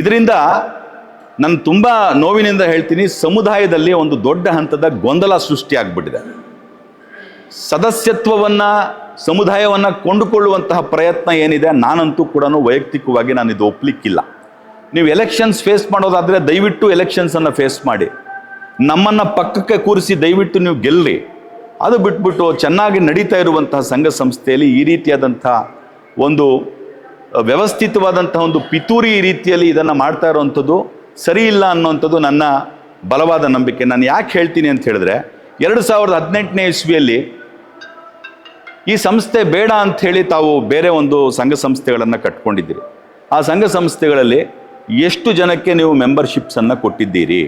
ಇದರಿಂದ ನಾನು ತುಂಬ ನೋವಿನಿಂದ ಹೇಳ್ತೀನಿ, ಸಮುದಾಯದಲ್ಲಿ ಒಂದು ದೊಡ್ಡ ಹಂತದ ಗೊಂದಲ ಸೃಷ್ಟಿಯಾಗ್ಬಿಟ್ಟಿದೆ. ಸದಸ್ಯತ್ವವನ್ನು ಸಮುದಾಯವನ್ನು ಕೊಂಡುಕೊಳ್ಳುವಂತಹ ಪ್ರಯತ್ನ ಏನಿದೆ ನಾನಂತೂ ಕೂಡ ವೈಯಕ್ತಿಕವಾಗಿ ನಾನು ಇದು ಒಪ್ಲಿಕ್ಕಿಲ್ಲ. ನೀವು ಎಲೆಕ್ಷನ್ಸ್ ಫೇಸ್ ಮಾಡೋದಾದರೆ ದಯವಿಟ್ಟು ಎಲೆಕ್ಷನ್ಸನ್ನು ಫೇಸ್ ಮಾಡಿ. ನಮ್ಮನ್ನು ಪಕ್ಕಕ್ಕೆ ಕೂರಿಸಿ ದಯವಿಟ್ಟು ನೀವು ಗೆಲ್ಲಿ. ಅದು ಬಿಟ್ಬಿಟ್ಟು ಚೆನ್ನಾಗಿ ನಡೀತಾ ಇರುವಂತಹ ಸಂಘ ಸಂಸ್ಥೆಯಲ್ಲಿ ಈ ರೀತಿಯಾದಂಥ ಒಂದು ವ್ಯವಸ್ಥಿತವಾದಂತಹ ಒಂದು ಪಿತೂರಿ ರೀತಿಯಲ್ಲಿ ಇದನ್ನು ಮಾಡ್ತಾ ಇರುವಂಥದ್ದು ಸರಿ ಇಲ್ಲ ಅನ್ನೋವಂಥದ್ದು ನನ್ನ ಬಲವಾದ ನಂಬಿಕೆ. ನಾನು ಯಾಕೆ ಹೇಳ್ತೀನಿ ಅಂತ ಹೇಳಿದ್ರೆ, ಎರಡು ಸಾವಿರದ ಹದಿನೆಂಟನೇ ಇಸ್ವಿಯಲ್ಲಿ ಈ ಸಂಸ್ಥೆ ಬೇಡ ಅಂತ ಹೇಳಿ ತಾವು ಬೇರೆ ಒಂದು ಸಂಘ ಸಂಸ್ಥೆಗಳನ್ನು ಕಟ್ಕೊಂಡಿದ್ದೀರಿ. ಆ ಸಂಘ ಸಂಸ್ಥೆಗಳಲ್ಲಿ ಎಷ್ಟು ಜನಕ್ಕೆ ನೀವು ಮೆಂಬರ್ಶಿಪ್ಸನ್ನು ಕೊಟ್ಟಿದ್ದೀರಿ?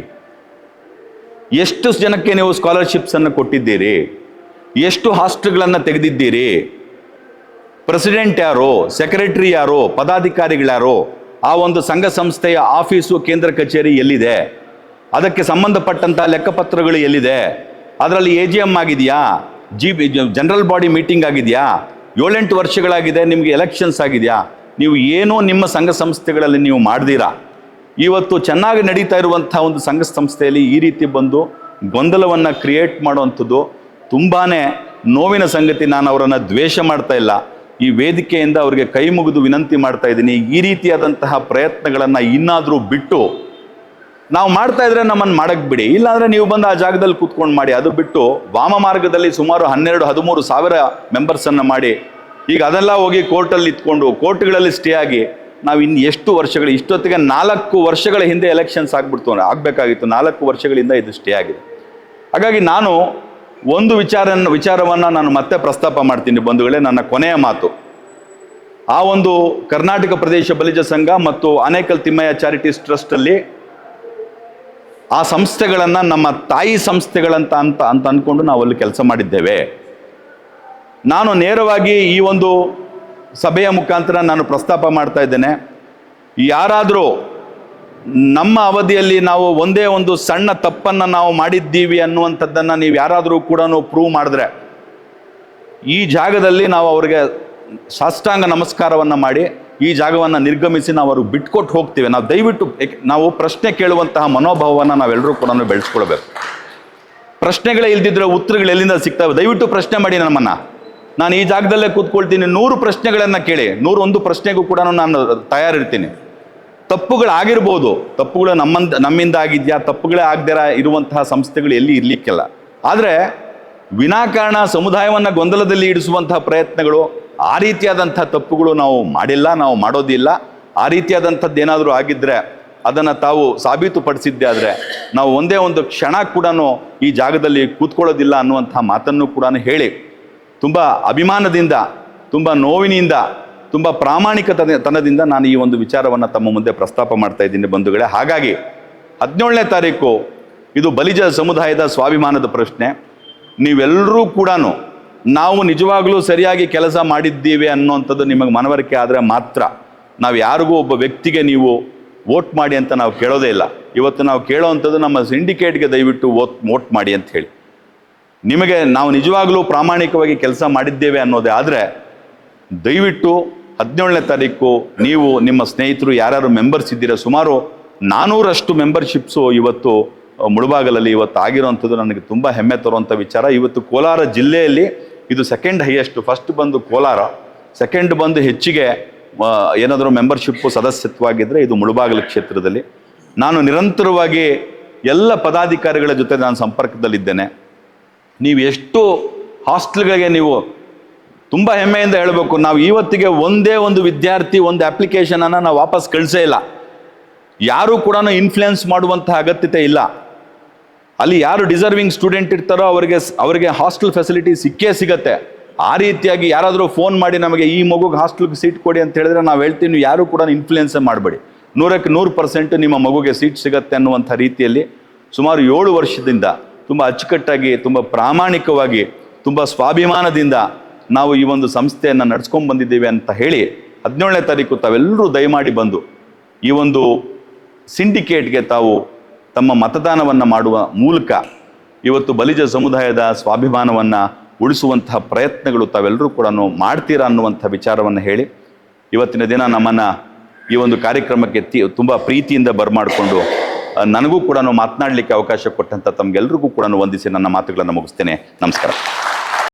ಎಷ್ಟು ಜನಕ್ಕೆ ನೀವು ಸ್ಕಾಲರ್ಶಿಪ್ಸನ್ನು ಕೊಟ್ಟಿದ್ದೀರಿ? ಎಷ್ಟು ಹಾಸ್ಟೆಲ್ಗಳನ್ನು ತೆಗೆದಿದ್ದೀರಿ? ಪ್ರೆಸಿಡೆಂಟ್ ಯಾರು ಸೆಕ್ರೆಟರಿ ಯಾರು, ಪದಾಧಿಕಾರಿಗಳ್ಯಾರು, ಆ ಒಂದು ಸಂಘ ಸಂಸ್ಥೆಯ ಆಫೀಸು ಕೇಂದ್ರ ಕಚೇರಿ ಎಲ್ಲಿದೆ? ಅದಕ್ಕೆ ಸಂಬಂಧಪಟ್ಟಂಥ ಲೆಕ್ಕಪತ್ರಗಳು ಎಲ್ಲಿದೆ? ಅದರಲ್ಲಿ ಎ ಜಿ ಎಂ ಆಗಿದೆಯಾ? ಜಿ ಜನರಲ್ ಬಾಡಿ ಮೀಟಿಂಗ್ ಆಗಿದೆಯಾ? ಏಳೆಂಟು ವರ್ಷಗಳಾಗಿದೆ, ನಿಮಗೆ ಎಲೆಕ್ಷನ್ಸ್ ಆಗಿದೆಯಾ? ನೀವು ಏನೋ ನಿಮ್ಮ ಸಂಘ ಸಂಸ್ಥೆಗಳಲ್ಲಿ ನೀವು ಮಾಡ್ದಿರಾ? ಇವತ್ತು ಚೆನ್ನಾಗಿ ನಡೀತಾ ಇರುವಂಥ ಒಂದು ಸಂಘ ಸಂಸ್ಥೆಯಲ್ಲಿ ಈ ರೀತಿ ಬಂದು ಗೊಂದಲವನ್ನು ಕ್ರಿಯೇಟ್ ಮಾಡುವಂಥದ್ದು ತುಂಬಾ ನೋವಿನ ಸಂಗತಿ. ನಾನು ಅವರನ್ನು ದ್ವೇಷ ಮಾಡ್ತಾ ಇಲ್ಲ. ಈ ವೇದಿಕೆಯಿಂದ ಅವರಿಗೆ ಕೈ ಮುಗಿದು ವಿನಂತಿ ಮಾಡ್ತಾ ಇದ್ದೀನಿ. ಈ ರೀತಿಯಾದಂತಹ ಪ್ರಯತ್ನಗಳನ್ನು ಇನ್ನಾದರೂ ಬಿಟ್ಟು ನಾವು ಮಾಡ್ತಾ ಇದ್ರೆ ನಮ್ಮನ್ನು ಮಾಡಕ್ ಬಿಡಿ. ಇಲ್ಲಾಂದ್ರೆ ನೀವು ಬಂದು ಆ ಜಾಗದಲ್ಲಿ ಕೂತ್ಕೊಂಡು ಮಾಡಿ. ಅದು ಬಿಟ್ಟು ವಾಮ ಮಾರ್ಗದಲ್ಲಿ ಸುಮಾರು ಹನ್ನೆರಡು, ಹದಿಮೂರು ಸಾವಿರ ಮೆಂಬರ್ಸನ್ನು ಮಾಡಿ. ಈಗ ಅದೆಲ್ಲ ಹೋಗಿ ಕೋರ್ಟಲ್ಲಿ ಇತ್ಕೊಂಡು, ಕೋರ್ಟ್ಗಳಲ್ಲಿ ಸ್ಟೇ ಆಗಿ ನಾವು ಇನ್ನು ಎಷ್ಟು ವರ್ಷಗಳು, ಇಷ್ಟೊತ್ತಿಗೆ ನಾಲ್ಕು ವರ್ಷಗಳ ಹಿಂದೆ ಎಲೆಕ್ಷನ್ಸ್ ಆಗ್ಬಿಡ್ತು ಆಗಬೇಕಾಗಿತ್ತು. ನಾಲ್ಕು ವರ್ಷಗಳಿಂದ ಇದು ಸ್ಟೇ ಆಗಿದೆ. ಹಾಗಾಗಿ ನಾನು ಒಂದು ವಿಚಾರ ವಿಚಾರವನ್ನು ನಾನು ಮತ್ತೆ ಪ್ರಸ್ತಾಪ ಮಾಡ್ತೀನಿ ಬಂಧುಗಳೇ, ನನ್ನ ಕೊನೆಯ ಮಾತು. ಆ ಒಂದು ಕರ್ನಾಟಕ ಪ್ರದೇಶ ಬಲಿಜ ಸಂಘ ಮತ್ತು ಅನೇಕಲ್ ತಿಮ್ಮಯ್ಯ ಚಾರಿಟೀಸ್ ಟ್ರಸ್ಟಲ್ಲಿ ಆ ಸಂಸ್ಥೆಗಳನ್ನು ನಮ್ಮ ತಾಯಿ ಸಂಸ್ಥೆಗಳಂತ ಅಂತ ಅಂತ ಅಂದ್ಕೊಂಡು ನಾವು ಅಲ್ಲಿ ಕೆಲಸ ಮಾಡಿದ್ದೇವೆ. ನಾನು ನೇರವಾಗಿ ಈ ಒಂದು ಸಭೆಯ ಮುಖಾಂತರ ನಾನು ಪ್ರಸ್ತಾಪ ಮಾಡ್ತಾ ಇದ್ದೇನೆ. ಯಾರಾದರೂ ನಮ್ಮ ಅವಧಿಯಲ್ಲಿ ನಾವು ಒಂದೇ ಒಂದು ಸಣ್ಣ ತಪ್ಪನ್ನು ನಾವು ಮಾಡಿದ್ದೀವಿ ಅನ್ನುವಂಥದ್ದನ್ನು ನೀವು ಯಾರಾದರೂ ಕೂಡ ಪ್ರೂವ್ ಮಾಡಿದ್ರೆ, ಈ ಜಾಗದಲ್ಲಿ ನಾವು ಅವರಿಗೆ ಸಾಷ್ಟಾಂಗ ನಮಸ್ಕಾರವನ್ನು ಮಾಡಿ ಈ ಜಾಗವನ್ನು ನಿರ್ಗಮಿಸಿ ನಾವು ಅವ್ರಿಗೆ ಬಿಟ್ಕೊಟ್ಟು ಹೋಗ್ತೀವಿ. ನಾವು ದಯವಿಟ್ಟು ನಾವು ಪ್ರಶ್ನೆ ಕೇಳುವಂತಹ ಮನೋಭಾವವನ್ನು ನಾವೆಲ್ಲರೂ ಕೂಡ ಬೆಳೆಸ್ಕೊಳ್ಬೇಕು. ಪ್ರಶ್ನೆಗಳೇ ಇಲ್ದಿದ್ರೆ ಉತ್ತರಗಳು ಎಲ್ಲಿಂದ ಸಿಗ್ತವೆ? ದಯವಿಟ್ಟು ಪ್ರಶ್ನೆ ಮಾಡಿ ನಮ್ಮನ್ನು. ನಾನು ಈ ಜಾಗದಲ್ಲೇ ಕೂತ್ಕೊಳ್ತೀನಿ. ನೂರು ಪ್ರಶ್ನೆಗಳನ್ನು ಕೇಳಿ, ನೂರು ಒಂದು ಪ್ರಶ್ನೆಗೂ ಕೂಡ ನಾನು ತಯಾರಿರ್ತೀನಿ. ತಪ್ಪುಗಳಾಗಿರ್ಬೋದು ತಪ್ಪುಗಳು ನಮ್ಮಂದ, ನಮ್ಮಿಂದ ಆಗಿದೆಯಾ? ತಪ್ಪುಗಳೇ ಆಗದಿರ ಇರುವಂತಹ ಸಂಸ್ಥೆಗಳು ಎಲ್ಲಿ ಇರಲಿಕ್ಕಿಲ್ಲ. ಆದರೆ ವಿನಾಕಾರಣ ಸಮುದಾಯವನ್ನು ಗೊಂದಲದಲ್ಲಿ ಇಡಿಸುವಂತಹ ಪ್ರಯತ್ನಗಳು ಆ ರೀತಿಯಾದಂಥ ತಪ್ಪುಗಳು ನಾವು ಮಾಡಿಲ್ಲ, ನಾವು ಮಾಡೋದಿಲ್ಲ. ಆ ರೀತಿಯಾದಂಥದ್ದು ಏನಾದರೂ ಆಗಿದ್ದರೆ ಅದನ್ನು ತಾವು ಸಾಬೀತುಪಡಿಸಿದ್ದೆ ಆದರೆ ನಾವು ಒಂದೇ ಒಂದು ಕ್ಷಣ ಕೂಡ ಈ ಜಾಗದಲ್ಲಿ ಕೂತ್ಕೊಳ್ಳೋದಿಲ್ಲ ಅನ್ನುವಂಥ ಮಾತನ್ನು ಕೂಡ ಹೇಳಿ ತುಂಬ ಅಭಿಮಾನದಿಂದ, ತುಂಬ ನೋವಿನಿಂದ, ತುಂಬ ಪ್ರಾಮಾಣಿಕತನ ತನದಿಂದ ನಾನು ಈ ಒಂದು ವಿಚಾರವನ್ನು ತಮ್ಮ ಮುಂದೆ ಪ್ರಸ್ತಾಪ ಮಾಡ್ತಾ ಇದ್ದೀನಿ ಬಂಧುಗಳೇ. ಹಾಗಾಗಿ ಹದಿನೇಳನೇ ತಾರೀಕು ಇದು ಬಲಿಜ ಸಮುದಾಯದ ಸ್ವಾಭಿಮಾನದ ಪ್ರಶ್ನೆ. ನೀವೆಲ್ಲರೂ ಕೂಡ ನಾವು ನಿಜವಾಗಲೂ ಸರಿಯಾಗಿ ಕೆಲಸ ಮಾಡಿದ್ದೀವಿ ಅನ್ನುವಂಥದ್ದು ನಿಮಗೆ ಮನವರಿಕೆ ಆದರೆ ಮಾತ್ರ. ನಾವು ಯಾರಿಗೂ ಒಬ್ಬ ವ್ಯಕ್ತಿಗೆ ನೀವು ವೋಟ್ ಮಾಡಿ ಅಂತ ನಾವು ಕೇಳೋದೇ ಇಲ್ಲ. ಇವತ್ತು ನಾವು ಕೇಳೋವಂಥದ್ದು ನಮ್ಮ ಸಿಂಡಿಕೇಟ್ಗೆ ದಯವಿಟ್ಟು ವೋಟ್ ವೋಟ್ ಮಾಡಿ ಅಂತ ಹೇಳಿ. ನಿಮಗೆ ನಾವು ನಿಜವಾಗಲೂ ಪ್ರಾಮಾಣಿಕವಾಗಿ ಕೆಲಸ ಮಾಡಿದ್ದೇವೆ ಅನ್ನೋದೇ ಆದರೆ ದಯವಿಟ್ಟು ಹದಿನೇಳನೇ ತಾರೀಕು ನೀವು ನಿಮ್ಮ ಸ್ನೇಹಿತರು ಯಾರ್ಯಾರು ಮೆಂಬರ್ಸ್ ಇದ್ದೀರಾ, ಸುಮಾರು ನಾನ್ನೂರಷ್ಟು ಮೆಂಬರ್ಶಿಪ್ಸು ಇವತ್ತು ಮುಳುಬಾಗಲಲ್ಲಿ ಇವತ್ತು ಆಗಿರುವಂಥದ್ದು ನನಗೆ ತುಂಬ ಹೆಮ್ಮೆ ತರುವಂಥ ವಿಚಾರ. ಇವತ್ತು ಕೋಲಾರ ಜಿಲ್ಲೆಯಲ್ಲಿ ಇದು ಸೆಕೆಂಡ್ ಹೈಯೆಸ್ಟ್ ಫಸ್ಟ್ ಬಂದು ಕೋಲಾರ ಸೆಕೆಂಡ್ ಬಂದು ಹೆಚ್ಚಿಗೆ ಏನಾದರೂ ಮೆಂಬರ್ಶಿಪ್ಪು ಸದಸ್ಯತ್ವಾಗಿದ್ದರೆ ಇದು ಮುಳುಬಾಗಲ ಕ್ಷೇತ್ರದಲ್ಲಿ. ನಾನು ನಿರಂತರವಾಗಿ ಎಲ್ಲ ಪದಾಧಿಕಾರಿಗಳ ಜೊತೆ ನಾನು ಸಂಪರ್ಕದಲ್ಲಿದ್ದೇನೆ. ನೀವು ಎಷ್ಟು ಹಾಸ್ಟೆಲ್ಗಳಿಗೆ ನೀವು ತುಂಬ ಹೆಮ್ಮೆಯಿಂದ ಹೇಳಬೇಕು, ನಾವು ಇವತ್ತಿಗೆ ಒಂದೇ ಒಂದು ವಿದ್ಯಾರ್ಥಿ, ಒಂದು ಅಪ್ಲಿಕೇಶನನ್ನು ನಾವು ವಾಪಸ್ ಕಳಿಸೇ ಇಲ್ಲ. ಯಾರೂ ಕೂಡ ಇನ್ಫ್ಲುಯೆನ್ಸ್ ಮಾಡುವಂತಹ ಅಗತ್ಯತೆ ಇಲ್ಲ. ಅಲ್ಲಿ ಯಾರು ಡಿಸರ್ವಿಂಗ್ ಸ್ಟೂಡೆಂಟ್ ಇರ್ತಾರೋ ಅವರಿಗೆ ಅವರಿಗೆ ಹಾಸ್ಟೆಲ್ ಫೆಸಿಲಿಟಿ ಸಿಕ್ಕೇ ಸಿಗತ್ತೆ. ಆ ರೀತಿಯಾಗಿ ಯಾರಾದರೂ ಫೋನ್ ಮಾಡಿ ನಮಗೆ ಈ ಮಗುಗೆ ಹಾಸ್ಟೆಲ್ಗೆ ಸೀಟ್ ಕೊಡಿ ಅಂತ ಹೇಳಿದ್ರೆ ನಾವು ಹೇಳ್ತೀವಿ, ನೀವು ಯಾರೂ ಕೂಡ ಇನ್ಫ್ಲುಯೆನ್ಸ್ ಮಾಡಬೇಡಿ. ನೂರಕ್ಕೆ ನೂರು ಪರ್ಸೆಂಟ್ ನಿಮ್ಮ ಮಗುಗೆ ಸೀಟ್ ಸಿಗತ್ತೆ ಅನ್ನುವಂಥ ರೀತಿಯಲ್ಲಿ ಸುಮಾರು ಏಳು ವರ್ಷದಿಂದ ತುಂಬ ಅಚ್ಚುಕಟ್ಟಾಗಿ, ತುಂಬ ಪ್ರಾಮಾಣಿಕವಾಗಿ, ತುಂಬ ಸ್ವಾಭಿಮಾನದಿಂದ ನಾವು ಈ ಒಂದು ಸಂಸ್ಥೆಯನ್ನು ನಡ್ಸ್ಕೊಂಡು ಬಂದಿದ್ದೀವಿ ಅಂತ ಹೇಳಿ ಹದಿನೇಳನೇ ತಾರೀಕು ತಾವೆಲ್ಲರೂ ದಯಮಾಡಿ ಬಂದು ಈ ಒಂದು ಸಿಂಡಿಕೇಟ್ಗೆ ತಾವು ತಮ್ಮ ಮತದಾನವನ್ನು ಮಾಡುವ ಮೂಲಕ ಇವತ್ತು ಬಲಿಜ ಸಮುದಾಯದ ಸ್ವಾಭಿಮಾನವನ್ನು ಉಳಿಸುವಂತಹ ಪ್ರಯತ್ನಗಳು ತಾವೆಲ್ಲರೂ ಕೂಡ ಮಾಡ್ತೀರಾ ಅನ್ನುವಂಥ ವಿಚಾರವನ್ನು ಹೇಳಿ ಇವತ್ತಿನ ದಿನ ನಮ್ಮನ್ನು ಈ ಒಂದು ಕಾರ್ಯಕ್ರಮಕ್ಕೆ ತಿ, ತುಂಬ ಪ್ರೀತಿಯಿಂದ ಬರಮಾಡಿಕೊಂಡು ನನಗೂ ಕೂಡ ಮಾತನಾಡಲಿಕ್ಕೆ ಅವಕಾಶ ಕೊಟ್ಟಂಥ ತಮಗೆಲ್ಲರಿಗೂ ಕೂಡ ವಂದಿಸಿ ನನ್ನ ಮಾತುಗಳನ್ನು ಮುಗಿಸ್ತೇನೆ. ನಮಸ್ಕಾರ.